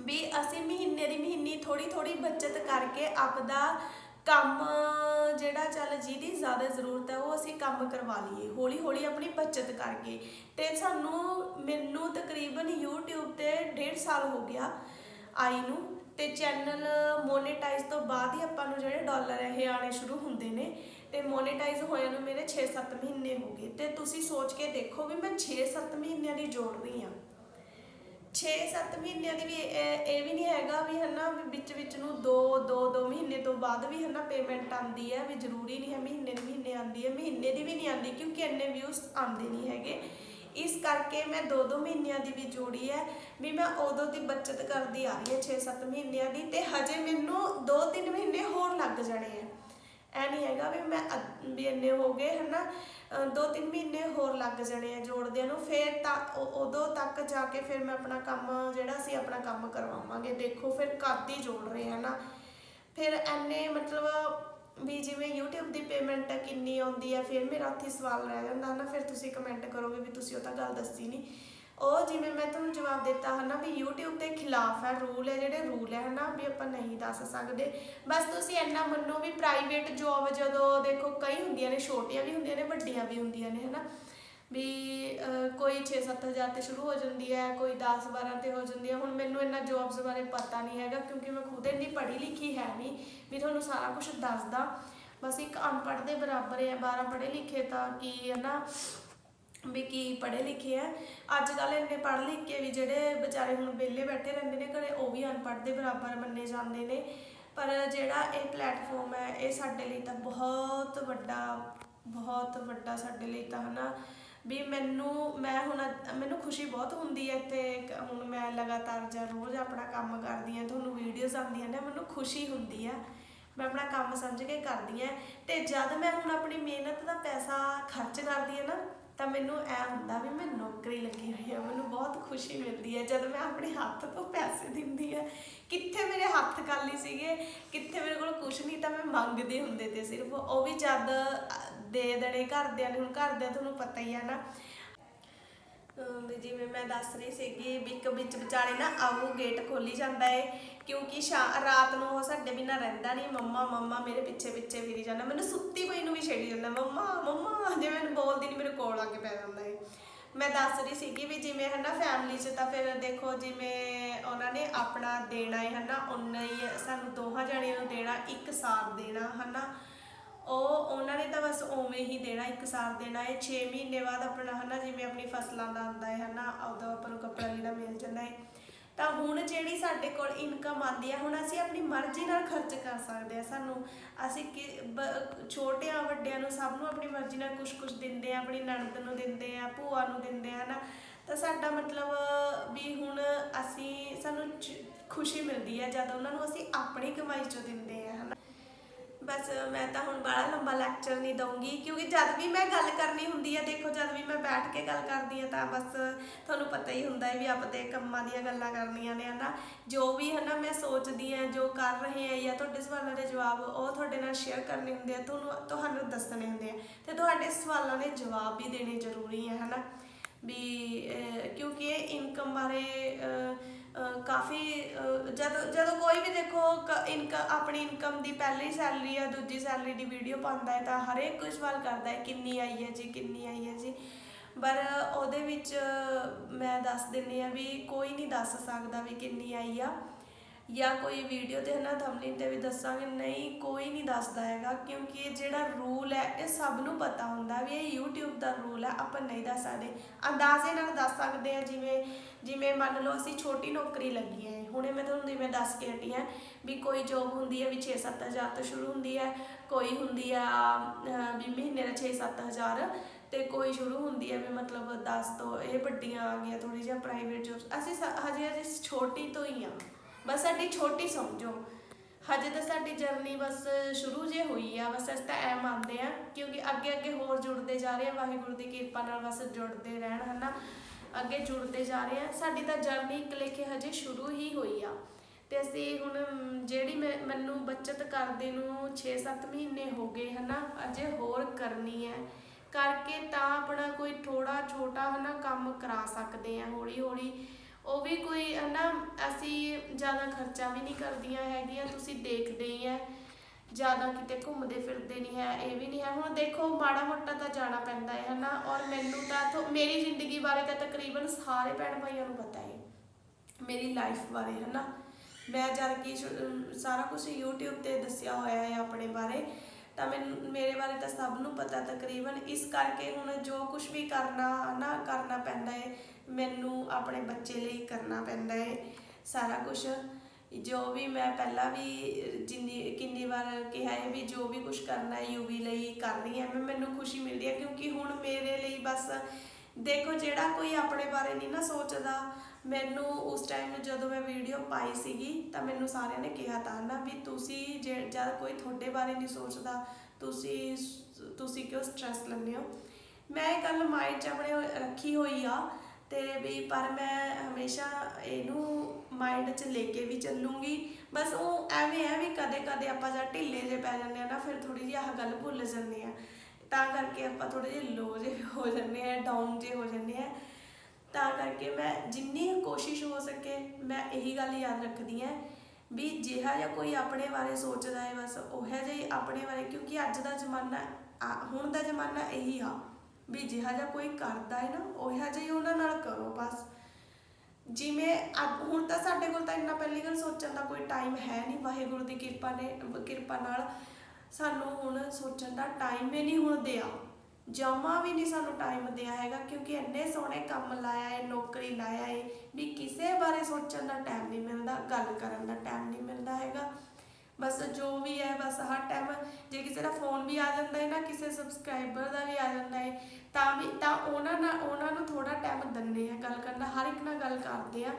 ਵੀ ਅਸੀਂ ਮਹੀਨੇ ਦੀ ਮਹੀਨੀ ਥੋੜੀ ਥੋੜੀ ਬੱਚਤ ਕਰਕੇ ਆਪਦਾ ਕੰਮ ਜਿਹੜਾ ਚੱਲ ਜਿਹਦੀ ਜ਼ਿਆਦਾ ਜ਼ਰੂਰਤ ਹੈ, ਉਹ ਅਸੀਂ ਕੰਮ ਕਰਵਾ ਲਈਏ। ਹੌਲੀ ਹੌਲੀ ਆਪਣੀ ਬੱਚਤ ਕਰਕੇ ਤੇ ਸਾਨੂੰ ਮੈਨੂੰ ਤਕਰੀਬਨ YouTube ਤੇ 1.5 ਸਾਲ ਹੋ ਗਿਆ ਆਈ ਨੂੰ। ਤੇ ਚੈਨਲ ਮੋਨੇਟਾਈਜ਼ ਤੋਂ ਬਾਅਦ ਹੀ ਆਪਾਂ ਨੂੰ ਜਿਹੜੇ ਡਾਲਰ ਇਹ ਆਣੇ ਸ਼ੁਰੂ ਹੁੰਦੇ ਨੇ, ਤੇ ਮੋਨੇਟਾਈਜ਼ ਹੋਇਆ ਨੂੰ ਮੇਰੇ 6-7 ਮਹੀਨੇ ਹੋ ਗਏ। ਤੇ ਤੁਸੀਂ ਸੋਚ ਕੇ ਦੇਖੋ ਵੀ ਮੈਂ 6-7 ਮਹੀਨਿਆਂ ਦੀ ਜੋੜ ਰਹੀ ਹਾਂ। 6-7 ਮਹੀਨਿਆਂ ਦੀ ਵੀ ਇਹ ਇਹ ਵੀ ਨਹੀਂ ਹੈਗਾ ਵੀ ਹਨਾ ਵੀ ਵਿੱਚ ਵਿੱਚ ਨੂੰ 2 2 2 ਮਹੀਨੇ ਤੋਂ ਬਾਅਦ ਵੀ ਹਨਾ ਪੇਮੈਂਟ ਆਂਦੀ ਹੈ ਵੀ ਜ਼ਰੂਰੀ ਨਹੀਂ ਹੈ ਮਹੀਨੇ ਦੀ ਮਹੀਨੇ ਆਂਦੀ ਹੈ ਮਹੀਨੇ ਦੀ ਵੀ ਨਹੀਂ ਆਂਦੀ ਕਿਉਂਕਿ ਇੰਨੇ ਵਿਊਜ਼ ਆਉਂਦੇ ਨਹੀਂ ਹੈਗੇ। ਇਸ ਕਰਕੇ ਮੈਂ 2-2 ਮਹੀਨਿਆਂ ਦੀ ਵੀ ਜੋੜੀ ਹੈ ਵੀ ਮੈਂ ਉਦੋਂ ਦੀ ਬੱਚਤ ਕਰਦੀ ਆ ਰਹੀ ਹਾਂ 6-7 ਮਹੀਨਿਆਂ ਦੀ ਤੇ ਹਜੇ ਮੈਨੂੰ 2-3 ਮਹੀਨੇ ਹੋਰ ਲੱਗ ਜਾਣੇ ਆ। ਐ ਨਹੀਂ ਹੈਗਾ ਵੀ ਮੈਂ ਅੱਧ- ਵੀ ਇੰਨੇ ਹੋ ਗਏ ਹਨਾ। ਅ, ਦੋ ਤਿੰਨ ਮਹੀਨੇ ਹੋਰ ਲੱਗ ਜਾਣੇ ਆ ਜੋੜਦਿਆਂ ਨੂੰ, ਫਿਰ ਤਾਂ ਉਦੋਂ ਤੱਕ ਜਾ ਕੇ ਫਿਰ ਮੈਂ ਆਪਣਾ ਕੰਮ ਜਿਹੜਾ ਸੀ ਆਪਣਾ ਕੰਮ ਕਰਵਾਵਾਂਗੇ। ਦੇਖੋ ਫਿਰ ਕਦ ਹੀ ਜੋੜ ਰਹੇ ਆ ਨਾ। ਫਿਰ ਐਨੇ ਮਤਲਬ ਵੀ ਜਿਵੇਂ YouTube ਦੀ ਪੇਮੈਂਟ ਕਿੰਨੀ ਆਉਂਦੀ ਆ, ਫਿਰ ਮੇਰਾ ਉੱਥੇ ਸਵਾਲ ਰਹਿ ਜਾਂਦਾ ਨਾ, ਫਿਰ ਤੁਸੀਂ ਕਮੈਂਟ ਕਰੋਗੇ ਵੀ ਤੁਸੀਂ ਉਹ ਤਾਂ ਗੱਲ ਦੱਸੀ ਨਹੀਂ ਉਹ ਜਿਵੇਂ ਮੈਂ ਤੁਹਾਨੂੰ ਜਵਾਬ ਦਿੱਤਾ ਹਨਾ ਵੀ YouTube ਦੇ ਖਿਲਾਫ ਹੈ ਰੂਲ ਹੈ ਜਿਹੜੇ ਰੂਲ ਹੈ ਹਨਾ ਵੀ ਆਪਾਂ ਨਹੀਂ ਦੱਸ ਸਕਦੇ। ਬਸ ਤੁਸੀਂ ਇੰਨਾ ਮੰਨੋ ਵੀ ਪ੍ਰਾਈਵੇਟ ਜੌਬ ਜਦੋਂ ਦੇਖੋ ਕਈ ਹੁੰਦੀਆਂ ਨੇ ਛੋਟੀਆਂ ਵੀ ਹੁੰਦੀਆਂ ਨੇ ਵੱਡੀਆਂ ਵੀ ਹੁੰਦੀਆਂ ਨੇ ਹਨਾ। ਵੀ ਅਹ, ਕੋਈ 6-7000 ਤੇ ਸ਼ੁਰੂ ਹੋ ਜਾਂਦੀ ਹੈ ਕੋਈ 10-12 ਤੇ ਹੋ ਜਾਂਦੀ ਹੈ। ਹੁਣ ਮੈਨੂੰ ਇੰਨਾ ਜੌਬਸ ਬਾਰੇ ਪਤਾ ਨਹੀਂ ਹੈਗਾ ਕਿਉਂਕਿ ਮੈਂ ਖੁਦ ਇੰਨੀ ਪੜ੍ਹੀ ਲਿਖੀ ਹੈ ਨਹੀਂ ਵੀ ਤੁਹਾਨੂੰ ਸਾਰਾ ਕੁਝ ਦੱਸਦਾ। ਬਸ ਇੱਕ ਅਨਪੜ੍ਹ ਦੇ ਬਰਾਬਰ ਹੈ 12 ਪੜ੍ਹੇ ਲਿਖੇ ਤਾਂ ਕੀ ਹੈ ਨਾ ਵੀ ਕੀ ਪੜ੍ਹੇ ਲਿਖੇ ਆ। ਅੱਜ ਕੱਲ ਇੰਨੇ ਪੜ੍ਹ ਲਿਖ ਕੇ ਵੀ ਜਿਹੜੇ ਵਿਚਾਰੇ ਹੁਣ ਵਿਹਲੇ ਬੈਠੇ ਰਹਿੰਦੇ ਨੇ ਘਰੇ, ਉਹ ਵੀ ਅਨਪੜ੍ਹ ਦੇ ਬਰਾਬਰ ਮੰਨੇ ਜਾਂਦੇ ਨੇ। ਪਰ ਜਿਹੜਾ ਇਹ ਪਲੇਟਫਾਰਮ ਹੈ, ਇਹ ਸਾਡੇ ਲਈ ਤਾਂ ਬਹੁਤ ਵੱਡਾ ਬਹੁਤ ਵੱਡਾ ਸਾਡੇ ਲਈ ਤਾਂ ਹਨਾ, ਵੀ ਮੈਨੂੰ, ਮੈਂ ਹੁਣ ਮੈਨੂੰ ਖੁਸ਼ੀ ਬਹੁਤ ਹੁੰਦੀ ਹੈ ਇੱਥੇ ਕ- ਹੁਣ ਮੈਂ ਲਗਾਤਾਰ ਜਾਂ ਰੋਜ਼ ਆਪਣਾ ਕੰਮ ਕਰਦੀ ਹਾਂ, ਤੁਹਾਨੂੰ ਵੀਡੀਓਜ਼ ਆਉਂਦੀਆਂ ਨੇ, ਮੈਨੂੰ ਖੁਸ਼ੀ ਹੁੰਦੀ ਹੈ ਮੈਂ ਆਪਣਾ ਕੰਮ ਸਮਝ ਕੇ ਕਰਦੀ ਹਾਂ ਤੇ ਜਦ ਮੈਂ ਹੁਣ ਆਪਣੀ ਮਿਹਨਤ ਦਾ ਪੈਸਾ ਖਰਚ ਕਰਦੀ ਹਾਂ ਨਾ ਤਾਂ ਮੈਨੂੰ ਐ ਹੁੰਦਾ ਵੀ ਮੈਂ ਨੌਕਰੀ ਲੱਗੀ ਹੋਈ ਆ ਮੈਨੂੰ ਬਹੁਤ ਖੁਸ਼ੀ ਮਿਲਦੀ ਹੈ ਜਦ ਮੈਂ ਆਪਣੇ ਹੱਥ ਤੋਂ ਪੈਸੇ ਦਿੰਦੀ ਆ ਕਿੱਥੇ ਮੇਰੇ ਹੱਥ ਖਾਲੀ ਸੀਗੇ ਕਿੱਥੇ ਮੇਰੇ ਕੋਲ ਕੁਝ ਨਹੀਂ ਤਾਂ ਮੈਂ ਮੰਗਦੇ ਹੁੰਦੇ ਤੇ ਸਿਰਫ ਉਹ ਵੀ ਜਦ ਅ, ਦੇ ਦੇਣੇ ਘਰਦਿਆਂ ਨੇ ਹੁਣ ਘਰਦਿਆਂ ਤੁਹਾਨੂੰ ਪਤਾ ਹੀ ਆ ਨਾ ਵੀ ਜਿਵੇਂ ਮੈਂ ਦੱਸ ਰਹੀ ਸੀਗੀ ਵੀ ਇੱਕ ਵਿੱਚ ਵਿਚਾਲੇ ਨਾ ਆਊ ਗੇਟ ਖੋਲੀ ਜਾਂਦਾ ਏ, ਕਿਉਂਕਿ ਸ਼ਾ- ਰਾਤ ਨੂੰ ਉਹ ਸਾਡੇ ਬਿਨਾਂ ਰਹਿੰਦਾ ਨਹੀਂ ਮੰਮਾ ਮੰਮਾ ਮੇਰੇ ਪਿੱਛੇ ਪਿੱਛੇ ਫਿਰੀ ਜਾਂਦਾ, ਮੈਨੂੰ ਸੁੱਤੀ ਪਈ ਨੂੰ ਵੀ ਛੇੜੀ ਜਾਂਦਾ, ਮੰਮਾ ਮੰਮਾ ਜੇ ਮੈਨੂੰ ਬੋਲਦੀ ਨਹੀਂ ਮੇਰੇ ਕੋਲ ਆ ਕੇ ਪੈ ਜਾਂਦਾ ਏ। ਮੈਂ ਦੱਸ ਰਹੀ ਸੀਗੀ ਵੀ ਜਿਵੇਂ ਹਨਾ ਫੈਮਿਲੀ 'ਚ ਤਾਂ ਫਿਰ ਦੇਖੋ ਜਿਵੇਂ ਉਹਨਾਂ ਨੇ ਆਪਣਾ ਦੇਣਾ ਹੈ ਹਨਾ ਉਨਾ ਹੀ ਸਾਨੂੰ ਦੋਹਾਂ ਜਣਿਆਂ ਨੂੰ ਦੇਣਾ, ਇੱਕ ਸਾਰ ਦੇਣਾ ਹਨਾ। ਉਹ, ਉਹਨਾਂ ਨੇ ਤਾਂ ਬਸ ਉਵੇਂ ਹੀ ਦੇਣਾ, ਇੱਕ ਸਾਲ ਦੇਣਾ ਹੈ 6 ਮਹੀਨੇ ਬਾਅਦ ਆਪਣਾ ਹਨਾ, ਜਿਵੇਂ ਆਪਣੀ ਫਸਲਾਂ ਦਾ ਆਉਂਦਾ ਹੈ ਹਨਾ ਉਦੋਂ ਆਪਾਂ ਨੂੰ ਕੱਪੜਾ ਲੀੜਾ ਮਿਲ ਜਾਂਦਾ ਹੈ। ਤਾਂ ਹੁਣ ਜਿਹੜੀ ਸਾਡੇ ਕੋਲ ਇਨਕਮ ਆਉਂਦੀ ਹੈ, ਹੁਣ ਅਸੀਂ ਆਪਣੀ ਮਰਜ਼ੀ ਨਾਲ ਖਰਚ ਕਰ ਸਕਦੇ ਹਾਂ ਸਾਨੂੰ। ਅਸੀਂ ਕਿ- ਬ- ਛੋਟਿਆਂ ਵੱਡਿਆਂ ਨੂੰ ਸਭ ਨੂੰ ਆਪਣੀ ਮਰਜ਼ੀ ਨਾਲ ਕੁਝ ਕੁਝ ਦਿੰਦੇ ਆ ਆਪਣੀ ਨਣਦ ਨੂੰ ਦਿੰਦੇ ਆ ਭੂਆ ਨੂੰ ਦਿੰਦੇ ਆ ਨਾ ਤਾਂ ਸਾਡਾ ਮਤਲਬ ਵੀ ਹੁਣ ਅਸੀਂ, ਸਾਨੂੰ ਖੁਸ਼ੀ ਮਿਲਦੀ ਹੈ ਜਦ ਉਹਨਾਂ ਨੂੰ ਅਸੀਂ ਆਪਣੀ ਕਮਾਈ ਚੋਂ ਦਿੰਦੇ ਆ ਹਨਾ। ਬਸ ਮੈਂ ਤਾਂ ਹੁਣ ਬੜਾ ਲੰਬਾ ਲੈਕਚਰ ਨਹੀਂ ਦਊਂਗੀ, ਕਿਉਂਕਿ ਜਦ ਵੀ ਮੈਂ ਗੱਲ ਕਰਨੀ ਹੁੰਦੀ ਹੈ ਦੇਖੋ ਜਦ ਵੀ ਮੈਂ ਬੈਠ ਕੇ ਗੱਲ ਕਰਦੀ ਹਾਂ ਤਾਂ ਬਸ ਤੁਹਾਨੂੰ ਪਤਾ ਹੀ ਹੁੰਦਾ ਹੈ ਵੀ ਆਪਦੇ ਕੰਮਾਂ ਦੀਆਂ ਗੱਲਾਂ ਕਰਨੀਆਂ ਨੇ, ਹਨਾ? ਜੋ ਵੀ, ਹਨਾ, ਮੈਂ ਸੋਚਦੀ ਹਾਂ ਜੋ ਕਰ ਰਹੇ ਆ ਜਾਂ ਤੁਹਾਡੇ ਸਵਾਲਾਂ ਦੇ ਜਵਾਬ ਉਹ ਤੁਹਾਡੇ ਨਾਲ ਸ਼ੇਅਰ ਕਰਨੇ ਹੁੰਦੇ ਆ, ਤੁਹਾਨੂੰ ਤੁਹਾਨੂੰ ਦੱਸਣੇ ਹੁੰਦੇ ਆ, ਤੇ ਤੁਹਾਡੇ ਸਵਾਲਾਂ ਦੇ ਜਵਾਬ ਵੀ ਦੇਣੇ ਜ਼ਰੂਰੀ ਹੈ ਹਨਾ? ਵੀ ਕਿਉਂਕਿ ਇਨਕਮ ਬਾਰੇ ਕਾਫੀ ਜਦੋਂ ਜਦੋਂ ਕੋਈ ਵੀ ਦੇਖੋ ਇਨਕਮ ਆਪਣੀ ਇਨਕਮ ਦੀ ਪਹਿਲੀ ਸੈਲਰੀ ਜਾਂ ਦੂਜੀ ਸੈਲਰੀ ਦੀ ਵੀਡੀਓ ਪਾਉਂਦਾ ਹੈ, ਤਾਂ ਹਰੇਕ ਕੋਈ ਸਵਾਲ ਕਰਦਾ ਹੈ, ਕਿੰਨੀ ਆਈ ਹੈ ਜੀ, ਕਿੰਨੀ ਆਈ ਹੈ ਜੀ। ਪਰ ਉਹਦੇ ਵਿੱਚ ਮੈਂ ਦੱਸ ਦਿੰਦੀ ਆ ਵੀ ਕੋਈ ਨਹੀਂ ਦੱਸ ਸਕਦਾ ਵੀ ਕਿੰਨੀ ਆਈ ਆ। ਜਾਂ ਕੋਈ ਵੀਡੀਓ ਤੇ ਹਨਾ ਥੰਬਨੇਲ ਤੇ ਵੀ ਦੱਸਾਂਗੇ, ਨਹੀਂ, ਕੋਈ ਨਹੀਂ ਦੱਸਦਾ ਹੈਗਾ, ਕਿਉਂਕਿ ਇਹ ਜਿਹੜਾ ਰੂਲ ਹੈ, ਇਹ ਸਭ ਨੂੰ ਪਤਾ ਹੁੰਦਾ ਵੀ ਇਹ YouTube ਦਾ ਰੂਲ ਹੈ, ਆਪਾਂ ਨਹੀਂ ਦੱਸ ਸਕਦੇ। ਅੰਦਾਜ਼ੇ ਨਾਲ ਦੱਸ ਸਕਦੇ ਆ ਜਿਵੇਂ ਜਿਵੇਂ ਮੰਨ ਲਓ ਅਸੀਂ ਛੋਟੀ ਨੌਕਰੀ ਲੱਗੀ ਹੈ, ਹੁਣੇ ਮੈਂ ਤੁਹਾਨੂੰ ਜਿਵੇਂ ਦੱਸ ਕੇ ਹਟੀ ਹਾਂ ਵੀ ਕੋਈ ਜੋਬ ਹੁੰਦੀ ਹੈ ਵੀ 6-7000 ਤੋਂ ਸ਼ੁਰੂ ਹੁੰਦੀ ਹੈ, ਕੋਈ ਹੁੰਦੀ ਆ ਵੀ ਮਹੀਨੇ ਦਾ 6-7000 ਤੇ ਕੋਈ ਸ਼ੁਰੂ ਹੁੰਦੀ ਹੈ ਵੀ ਮਤਲਬ 10 ਤੋਂ, ਇਹ ਵੱਡੀਆਂ ਆ ਗਈਆਂ ਥੋੜੀ ਜਿਹਾ ਪ੍ਰਾਈਵੇਟ ਜੋਬਸ ਅਸੀਂ ਸ- ਹਜੇ ਹਜੇ ਛੋਟੀ ਤੋਂ ਹੀ ਆ ਬਸ ਸਾਡੀ ਛੋਟੀ ਸਮਝੋ। ਹਜੇ ਤਾਂ ਸਾਡੀ ਜਰਨੀ ਬਸ ਸ਼ੁਰੂ ਜੇ ਹੋਈ ਆ, ਬਸ ਅਸੀਂ ਤਾਂ ਐ ਮੰਨਦੇ ਆ, ਕਿਉਂਕਿ ਅੱਗੇ ਅੱਗੇ ਹੋਰ ਜੁੜਦੇ ਜਾ ਰਹੇ ਆ, ਵਾਹਿਗੁਰੂ ਦੀ ਕਿਰਪਾ ਨਾਲ ਬਸ ਜੁੜਦੇ ਰਹਿਣ, ਹਨਾ? ਅੱਗੇ ਜੁੜਦੇ ਜਾ ਰਹੇ ਆ। ਸਾਡੀ ਤਾਂ ਜਰਨੀ ਇੱਕ ਲੇਖੇ ਹਜੇ ਸ਼ੁਰੂ ਹੀ ਹੋਈ ਆ। ਤੇ ਅਸੀਂ ਹੁਣ, ਜਿਹੜੀ ਮੈਂ- ਮੈਨੂੰ ਬੱਚਤ ਕਰਦੇ ਨੂੰ 6-7 ਮਹੀਨੇ ਹੋ ਗਏ, ਹਨਾ? ਅਜੇ ਹੋਰ ਕਰਨੀ ਹੈ ਕਰਕੇ ਤਾਂ ਆਪਣਾ ਕੋਈ ਥੋੜਾ ਛੋਟਾ, ਹਨਾ, ਕੰਮ ਕਰਾ ਸਕਦੇ ਆ। ਹੌਲੀ ਹੌਲੀ ਉਹ ਵੀ ਕੋਈ ਹਨਾ ਅਸੀਂ ਜ਼ਿਆਦਾ ਖਰਚਾ ਵੀ ਨਹੀਂ ਕਰਦੀਆਂ ਹੈਗੀਆਂ, ਤੁਸੀਂ ਦੇਖਦੇ ਹੀ ਹੈ। ਜ਼ਿਆਦਾ ਕਿਤੇ ਘੁੰਮਦੇ ਫਿਰਦੇ ਨਹੀਂ ਹੈ, ਇਹ ਵੀ ਨਹੀਂ ਹੈ। ਹੁਣ ਦੇਖੋ, ਮਾੜਾ ਮੋਟਾ ਤਾਂ ਜਾਣਾ ਪੈਂਦਾ ਹੈ ਹਨਾ ਔਰ ਮੈਨੂੰ ਤਾਂ ਮੇਰੀ ਜ਼ਿੰਦਗੀ ਬਾਰੇ ਤਾਂ ਤਕਰੀਬਨ ਸਾਰੇ ਭੈਣ ਭਾਈਆਂ ਨੂੰ ਪਤਾ ਹੈ। ਮੇਰੀ ਲਾਈਫ ਬਾਰੇ ਹਨਾ ਮੈਂ ਜਦ ਕਿ ਸਾਰਾ ਕੁਝ YouTube ਤੇ ਦੱਸਿਆ ਹੋਇਆ ਹੈ ਆਪਣੇ ਬਾਰੇ। ਤਾਂ ਮੈਨੂੰ, ਮੇਰੇ ਬਾਰੇ ਤਾਂ ਸਭ ਨੂੰ ਪਤਾ ਤਕਰੀਬਨ। ਇਸ ਕਰਕੇ ਹੁਣ ਜੋ ਕੁਝ ਵੀ ਕਰਨਾ ਨਾ ਕਰਨਾ ਪੈਂਦਾ ਹੈ ਮੈਨੂੰ ਆਪਣੇ ਬੱਚੇ ਲਈ ਕਰਨਾ ਪੈਂਦਾ ਹੈ ਸਾਰਾ ਕੁਝ ਜੋ ਵੀ ਮੈਂ ਪਹਿਲਾਂ ਵੀ ਜਿੰਨੀ, ਕਿੰਨੀ ਵਾਰ ਕਿਹਾ ਹੈ ਵੀ ਜੋ ਵੀ ਕੁਝ ਕਰਨਾ ਹੈ ਯੂਵੀ ਲਈ ਕਰ ਰਹੀ ਹਾਂ ਮੈਂ, ਮੈਨੂੰ ਖੁਸ਼ੀ ਮਿਲਦੀ ਹੈ ਕਿਉਂਕਿ ਹੁਣ ਮੇਰੇ ਲਈ ਬਸ ਦੇਖੋ ਜਿਹੜਾ ਕੋਈ ਆਪਣੇ ਬਾਰੇ ਨਹੀਂ ਨਾ ਸੋਚਦਾ ਮੈਨੂੰ ਉਸ ਟਾਈਮ ਜਦੋਂ ਮੈਂ ਵੀਡੀਓ ਪਾਈ ਸੀਗੀ ਤਾਂ ਮੈਨੂੰ ਸਾਰਿਆਂ ਨੇ ਕਿਹਾ ਤਾਂ ਨਾ ਵੀ ਤੁਸੀਂ ਜੇ, ਜਦ ਕੋਈ ਤੁਹਾਡੇ ਬਾਰੇ ਨਹੀਂ ਸੋਚਦਾ, ਤੁਸੀਂ ਤੁਸੀਂ ਕਿਉਂ ਸਟ੍ਰੈਸ ਲੈਂਦੇ ਹੋ? ਮੈਂ ਇਹ ਗੱਲ ਮਾਈਂਡ 'ਚ ਆਪਣੇ ਰੱਖੀ ਹੋਈ ਆ ਤੇ ਵੀ ਪਰ ਮੈਂ ਹਮੇਸ਼ਾ ਇਹਨੂੰ ਮਾਈਂਡ 'ਚ ਲੈ ਕੇ ਵੀ ਚੱਲੂੰਗੀ। ਬਸ ਉਹ ਐਵੇਂ ਹੈ ਵੀ ਕਦੇ ਕਦੇ ਆਪਾਂ ਜਾਂ ਢਿੱਲੇ ਜੇ ਪੈ ਜਾਂਦੇ ਆ ਨਾ, ਫਿਰ ਥੋੜੀ ਜਿਹੀ ਆਹ ਗੱਲ ਭੁੱਲ ਜਾਂਦੇ ਆ। ਤਾਂ ਕਰਕੇ ਆਪਾਂ ਥੋੜੇ ਜਿਹੇ ਲੋ ਜੇ ਹੋ ਜਾਂਦੇ ਆ ਡਾਊਨ ਜੇ ਹੋ ਜਾਂਦੇ ਆ। ਤਾਂ ਕਰਕੇ ਮੈਂ ਜਿੰਨੀ ਕੋਸ਼ਿਸ਼ ਹੋ ਸਕੇ ਮੈਂ ਇਹੀ ਗੱਲ ਯਾਦ ਰੱਖਦੀ ਹਾਂ ਵੀ ਜਿਹਾ ਜਿਹਾ ਕੋਈ ਆਪਣੇ ਬਾਰੇ ਸੋਚਦਾ ਹੈ ਬਸ ਉਹ ਜਿਹਾ ਹੀ ਆਪਣੇ ਬਾਰੇ, ਕਿਉਂਕਿ ਅੱਜ ਦਾ ਜ਼ਮਾਨਾ, ਆ- ਹੁਣ ਦਾ ਜ਼ਮਾਨਾ ਇਹੀ ਆ ਵੀ ਜਿਹਾ ਜਿਹਾ ਕੋਈ ਕਰਦਾ ਹੈ ਨਾ, ਉਹ ਜਿਹਾ ਹੀ ਉਹਨਾਂ ਨਾਲ ਕਰੋ ਬਸ। ਜਿਵੇਂ ਅੱਜ, ਹੁਣ ਤਾਂ ਸਾਡੇ ਕੋਲ ਤਾਂ ਇੰਨਾ ਪਹਿਲੀ ਗੱਲ ਸੋਚਣ ਦਾ ਕੋਈ ਟਾਈਮ ਹੈ ਨਹੀਂ, ਵਾਹਿਗੁਰੂ ਦੀ ਕਿਰਪਾ ਨੇ, ਕਿਰਪਾ ਨਾਲ ਸਾਨੂੰ ਹੁਣ ਸੋਚਣ ਦਾ ਟਾਈਮ ਹੀ ਨਹੀਂ ਹੁਣ ਦਿਆ। ਜਮਾ ਵੀ ਨਹੀਂ ਸਾਨੂੰ ਟਾਈਮ ਦਿਆ ਹੈਗਾ ਕਿਉਂਕਿ ਇੰਨੇ ਸੋਹਣੇ ਕੰਮ ਲਾਇਆ ਹੈ ਨੌਕਰੀ ਲਾਇਆ ਹੈ ਵੀ ਕਿਸੇ ਬਾਰੇ ਸੋਚਣ ਦਾ ਟਾਈਮ ਨਹੀਂ ਮਿਲਦਾ, ਗੱਲ ਕਰਨ ਦਾ ਟਾਈਮ ਨਹੀਂ ਮਿਲਦਾ ਹੈਗਾ। ਬਸ ਜੋ ਵੀ ਹੈ, ਬਸ ਹਰ ਟਾਈਮ ਜੇ ਕਿਸੇ ਦਾ ਫੋਨ ਵੀ ਆ ਜਾਂਦਾ ਹੈ ਨਾ, ਕਿਸੇ ਸਬਸਕ੍ਰਾਈਬਰ ਦਾ ਵੀ ਆ ਜਾਂਦਾ ਹੈ ਤਾਂ ਵੀ, ਤਾਂ ਉਹਨਾਂ ਨਾਲ, ਉਹਨਾਂ ਨੂੰ ਥੋੜਾ ਟਾਈਮ ਦਿੰਦੇ ਆ ਗੱਲ ਕਰਨ ਦਾ, ਹਰ ਇੱਕ ਨਾਲ ਗੱਲ ਕਰਦੇ ਆ।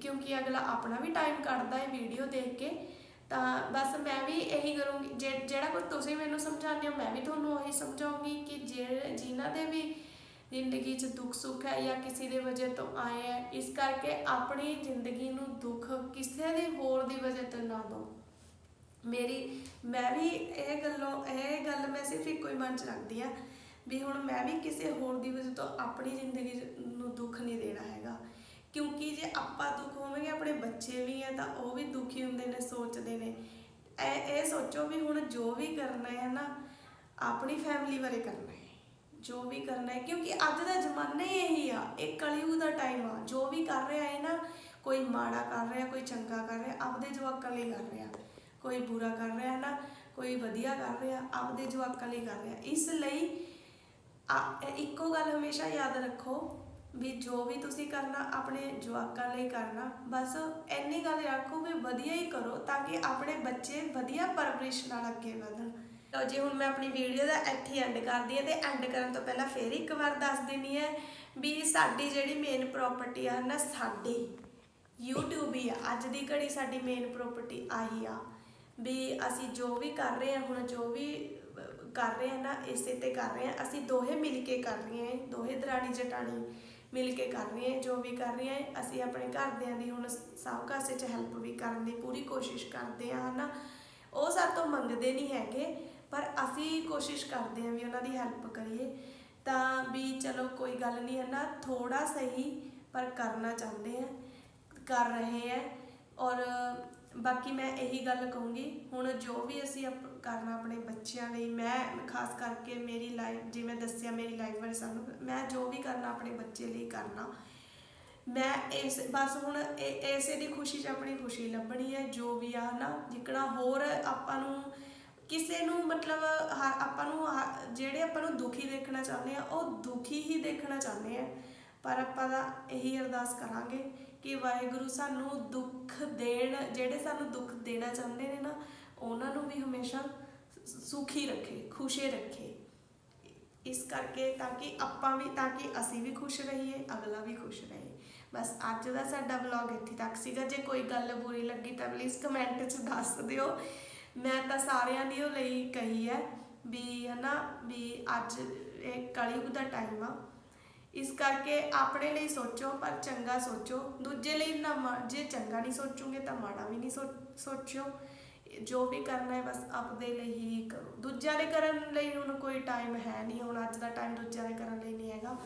ਕਿਉਂਕਿ ਅਗਲਾ ਆਪਣਾ ਵੀ ਟਾਈਮ ਕੱਢਦਾ ਹੈ ਵੀਡੀਓ ਦੇਖ ਕੇ। ਤਾਂ ਬਸ ਮੈਂ ਵੀ ਇਹੀ ਕਰੂੰਗੀ, ਜੇ- ਜਿਹੜਾ ਕੁਝ ਤੁਸੀਂ ਮੈਨੂੰ ਸਮਝਾਉਂਦੇ ਹੋ, ਮੈਂ ਵੀ ਤੁਹਾਨੂੰ ਉਹੀ ਸਮਝਾਉਂਗੀ ਕਿ ਜਿਹੜੇ ਜਿਨ੍ਹਾਂ ਦੇ ਵੀ ਜ਼ਿੰਦਗੀ 'ਚ ਦੁੱਖ ਸੁੱਖ ਹੈ ਜਾਂ ਕਿਸੇ ਦੇ ਵਜ੍ਹਾ ਤੋਂ ਆਏ ਹੈ, ਇਸ ਕਰਕੇ ਆਪਣੀ ਜ਼ਿੰਦਗੀ ਨੂੰ ਦੁੱਖ ਕਿਸੇ ਦੇ ਹੋਰ ਦੀ ਵਜ੍ਹਾ ਤੋਂ ਨਾ ਦਿਓ। ਮੇਰੀ, ਮੈਂ ਵੀ ਇਹ ਗੱਲੋਂ, ਇਹ ਗੱਲ ਮੈਂ ਸਿਰਫ ਇੱਕੋ ਹੀ ਮਨ ਚ ਰੱਖਦੀ ਆ ਵੀ ਹੁਣ ਮੈਂ ਵੀ ਕਿਸੇ ਹੋਰ ਦੀ ਵਜ੍ਹਾ ਤੋਂ ਆਪਣੀ ਜ਼ਿੰਦਗੀ ਨੂੰ ਦੁੱਖ ਨਹੀਂ ਦੇਣਾ ਹੈਗਾ। ਕਿਉਂਕਿ ਜੇ ਆਪਾਂ ਦੁੱਖ ਹੋਵਾਂਗੇ ਆਪਣੇ ਬੱਚੇ ਵੀ ਆ, ਤਾਂ ਉਹ ਵੀ ਦੁਖੀ ਹੁੰਦੇ ਨੇ, ਸੋਚਦੇ ਨੇ। ਇਹ ਇਹ ਸੋਚੋ ਵੀ ਹੁਣ ਜੋ ਵੀ ਕਰਨਾ ਹੈ ਨਾ, ਆਪਣੀ ਫੈਮਿਲੀ ਬਾਰੇ ਕਰਨਾ ਹੈ। ਜੋ ਵੀ ਕਰਨਾ ਹੈ, ਕਿਉਂਕਿ ਅੱਜ ਦਾ ਜ਼ਮਾਨਾ ਹੀ ਇਹੀ ਆ। ਇਹ ਕਲਯੁਗ ਦਾ ਟਾਈਮ ਆ। ਜੋ ਵੀ ਕਰ ਰਿਹਾ ਹੈ ਨਾ, ਕੋਈ ਮਾੜਾ ਕਰ ਰਿਹਾ, ਕੋਈ ਚੰਗਾ ਕਰ ਰਿਹਾ, ਆਪਦੇ ਜਵਾਕਾਂ ਲਈ ਕਰ ਰਿਹਾ। ਕੋਈ ਬੁਰਾ ਕਰ ਰਿਹਾ ਹੈ ਨਾ ਕੋਈ ਵਧੀਆ ਕਰ ਰਿਹਾ, ਆਪਦੇ ਜਵਾਕਾਂ ਲਈ ਕਰ ਰਿਹਾ। ਇਸ ਲਈ ਇੱਕੋ ਗੱਲ ਹਮੇਸ਼ਾ ਯਾਦ ਰੱਖੋ ਵੀ ਜੋ ਵੀ ਤੁਸੀਂ ਕਰਨਾ, ਆਪਣੇ ਜਵਾਕਾਂ ਲਈ ਕਰਨਾ, ਬਸ ਇੰਨੀ ਗੱਲ ਰੱਖੋ ਵੀ ਵਧੀਆ ਹੀ ਕਰੋ ਤਾਂ ਕਿ ਆਪਣੇ ਬੱਚੇ ਵਧੀਆ ਪਰਵਰਿਸ਼ ਨਾਲ ਅੱਗੇ ਵਧਣ। ਲਓ ਜੀ, ਹੁਣ ਮੈਂ ਆਪਣੀ ਵੀਡੀਓ ਦਾ ਇੱਥੇ ਐਂਡ ਕਰਦੀ ਹਾਂ ਤੇ ਐਂਡ ਕਰਨ ਤੋਂ ਪਹਿਲਾਂ ਫੇਰ ਇੱਕ ਵਾਰ ਦੱਸ ਦਿੰਨੀ ਹੈ ਵੀ ਸਾਡੀ ਜਿਹੜੀ ਮੇਨ ਪ੍ਰਾਪਰਟੀ ਆ ਨਾ, ਸਾਡੀ YouTube ਹੀ ਆ। ਅੱਜ ਦੀ ਘੜੀ ਸਾਡੀ ਮੇਨ ਪ੍ਰਾਪਰਟੀ ਆਹੀ ਆ। ਵੀ ਅਸੀਂ ਜੋ ਵੀ ਕਰ ਰਹੇ ਹਾਂ, ਹੁਣ ਜੋ ਵੀ ਕਰ ਰਹੇ ਹਾਂ ਨਾ, ਇਸੇ ਤੇ ਕਰ ਰਹੇ ਹਾਂ। ਅਸੀਂ ਦੋਹੇ ਮਿਲ ਕੇ ਕਰ ਰਹੇ ਹਾਂ, ਦੋਹੇ ਦਰਾਣੀ ਜਟਾਣੀ ਮਿਲ ਕੇ ਕਰ ਰਹੇ ਜੋ ਵੀ ਕਰ ਰਹੇ ਅਸੀਂ ਆਪਣੇ ਘਰਦਿਆਂ ਦੀ ਹੁਣ ਸਭ ਕਾਸੇ 'ਚ ਹੈਲਪ ਵੀ ਕਰਨ ਦੀ ਪੂਰੀ ਕੋਸ਼ਿਸ਼ ਕਰਦੇ ਹਾਂ, ਹਨਾ? ਉਹ ਸਾਡੇ ਤੋਂ ਮੰਗਦੇ ਨਹੀਂ ਹੈਗੇ, ਪਰ ਅਸੀਂ ਕੋਸ਼ਿਸ਼ ਕਰਦੇ ਹਾਂ ਵੀ ਉਹਨਾਂ ਦੀ ਹੈਲਪ ਕਰੀਏ। ਤਾਂ ਵੀ ਚਲੋ ਕੋਈ ਗੱਲ ਨਹੀਂ ਹੈ ਨਾ ਥੋੜਾ ਸਹੀ ਪਰ ਕਰਨਾ ਚਾਹੁੰਦੇ ਆ, ਕਰ ਰਹੇ ਹੈ ਔਰ ਬਾਕੀ ਮੈਂ ਇਹੀ ਗੱਲ ਕਹੂੰਗੀ, ਹੁਣ ਜੋ ਵੀ ਅਸੀਂ ਅਪ- ਕਰਨਾ ਆਪਣੇ ਬੱਚਿਆਂ ਲਈ, ਮੈਂ ਖਾਸ ਕਰਕੇ ਮੇਰੀ ਲਾਈਫ ਜਿਵੇਂ ਦੱਸਿਆ ਮੇਰੀ ਲਾਈਫ ਬਾਰੇ ਸਾਨੂੰ, ਮੈਂ ਜੋ ਵੀ ਕਰਨਾ ਆਪਣੇ ਬੱਚੇ ਲਈ ਕਰਨਾ, ਮੈਂ ਇਸ, ਬਸ ਹੁਣ ਇਹ- ਇਸੇ ਦੀ ਖੁਸ਼ੀ 'ਚ ਆਪਣੀ ਖੁਸ਼ੀ ਲੱਭਣੀ ਹੈ, ਜੋ ਵੀ ਆ ਨਾ, ਜਿੱਕਣਾ ਹੋਰ ਆਪਾਂ ਨੂੰ ਕਿਸੇ ਨੂੰ ਮਤਲਬ ਹ- ਆਪਾਂ ਨੂੰ ਹ- ਜਿਹੜੇ ਆਪਾਂ ਨੂੰ ਦੁਖੀ ਦੇਖਣਾ ਚਾਹੁੰਦੇ ਆ, ਉਹ ਦੁਖੀ ਹੀ ਦੇਖਣਾ ਚਾਹੁੰਦੇ ਆ, ਪਰ ਆਪਾਂ ਦਾ ਇਹੀ ਅਰਦਾਸ ਕਰਾਂਗੇ ਕਿ ਵਾਹਿਗੁਰੂ ਸਾਨੂੰ ਦੁੱਖ ਦੇਣ, ਜਿਹੜੇ ਸਾਨੂੰ ਦੁੱਖ ਦੇਣਾ ਚਾਹੁੰਦੇ ਨੇ ਨਾ, ਉਹਨਾਂ ਨੂੰ ਵੀ ਹਮੇਸ਼ਾ ਸੁਖੀ ਰੱਖੇ, ਖੁਸ਼ੇ ਰੱਖੇ। ਇਸ ਕਰਕੇ ਤਾਂ ਕਿ ਆਪਾਂ ਵੀ, ਤਾਂ ਕਿ ਅਸੀਂ ਵੀ ਖੁਸ਼ ਰਹੀਏ, ਅਗਲਾ ਵੀ ਖੁਸ਼ ਰਹੇ। ਬਸ ਅੱਜ ਦਾ ਸਾਡਾ ਵਲੌਗ ਇੱਥੇ ਤੱਕ ਸੀਗਾ। ਜੇ ਕੋਈ ਗੱਲ ਬੁਰੀ ਲੱਗੀ ਤਾਂ ਪਲੀਜ਼ ਕਮੈਂਟ 'ਚ ਦੱਸ ਦਿਓ। ਮੈਂ ਤਾਂ ਸਾਰਿਆਂ ਦੀ ਉਹ ਲਈ ਕਹੀ ਹੈ ਵੀ ਹਨਾ, ਵੀ ਅੱਜ ਇਹ ਕਲਯੁਗ ਦਾ ਟਾਈਮ ਆ। ਇਸ ਕਰਕੇ ਆਪਣੇ ਲਈ ਸੋਚੋ, ਪਰ ਚੰਗਾ ਸੋਚੋ। ਦੂਜੇ ਲਈ ਨਾ ਮਾ- ਜੇ ਚੰਗਾ ਨਹੀਂ ਸੋਚੋਗੇ ਤਾਂ ਮਾੜਾ ਵੀ ਨਹੀਂ ਸੋ- ਸੋਚਿਓ। ਜੋ ਵੀ ਕਰਨਾ ਹੈ ਬਸ ਆਪਦੇ ਲਈ ਹੀ ਕਰੋ। ਦੂਜਿਆਂ ਦੇ ਕਰਨ ਲਈ ਹੁਣ ਕੋਈ ਟਾਈਮ ਹੈ ਨਹੀਂ। ਹੁਣ ਅੱਜ ਦਾ ਟਾਈਮ ਦੂਜਿਆਂ ਦੇ ਕਰਨ ਲਈ ਨਹੀਂ ਹੈਗਾ।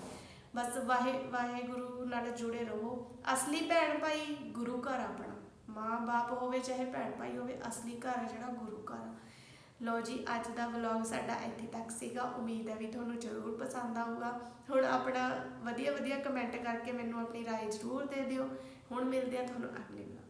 ਬਸ ਵਾਹੇ ਵਾਹਿਗੁਰੂ ਨਾਲ ਜੁੜੇ ਰਹੋ। ਅਸਲੀ ਭੈਣ ਭਾਈ ਗੁਰੂ ਘਰ ਆਪਣਾ। ਮਾਂ ਬਾਪ ਹੋਵੇ, ਚਾਹੇ ਭੈਣ ਭਾਈ ਹੋਵੇ, ਅਸਲੀ ਘਰ ਹੈ ਜਿਹੜਾ ਗੁਰੂ ਘਰ ਲੋ ਜੀ, ਅੱਜ ਦਾ ਵਲੌਗ ਸਾਡਾ ਇੱਥੇ ਤੱਕ ਸੀਗਾ। ਉਮੀਦ ਹੈ ਵੀ ਤੁਹਾਨੂੰ ਜ਼ਰੂਰ ਪਸੰਦ ਆਊਗਾ। ਹੁਣ ਆਪਣਾ ਵਧੀਆ ਵਧੀਆ ਕਮੈਂਟ ਕਰਕੇ ਮੈਨੂੰ ਆਪਣੀ ਰਾਏ ਜ਼ਰੂਰ ਦੇ ਦਿਓ। ਹੁਣ ਮਿਲਦੇ ਆ ਤੁਹਾਨੂੰ ਅਗਲੇ ਵਲੌਗ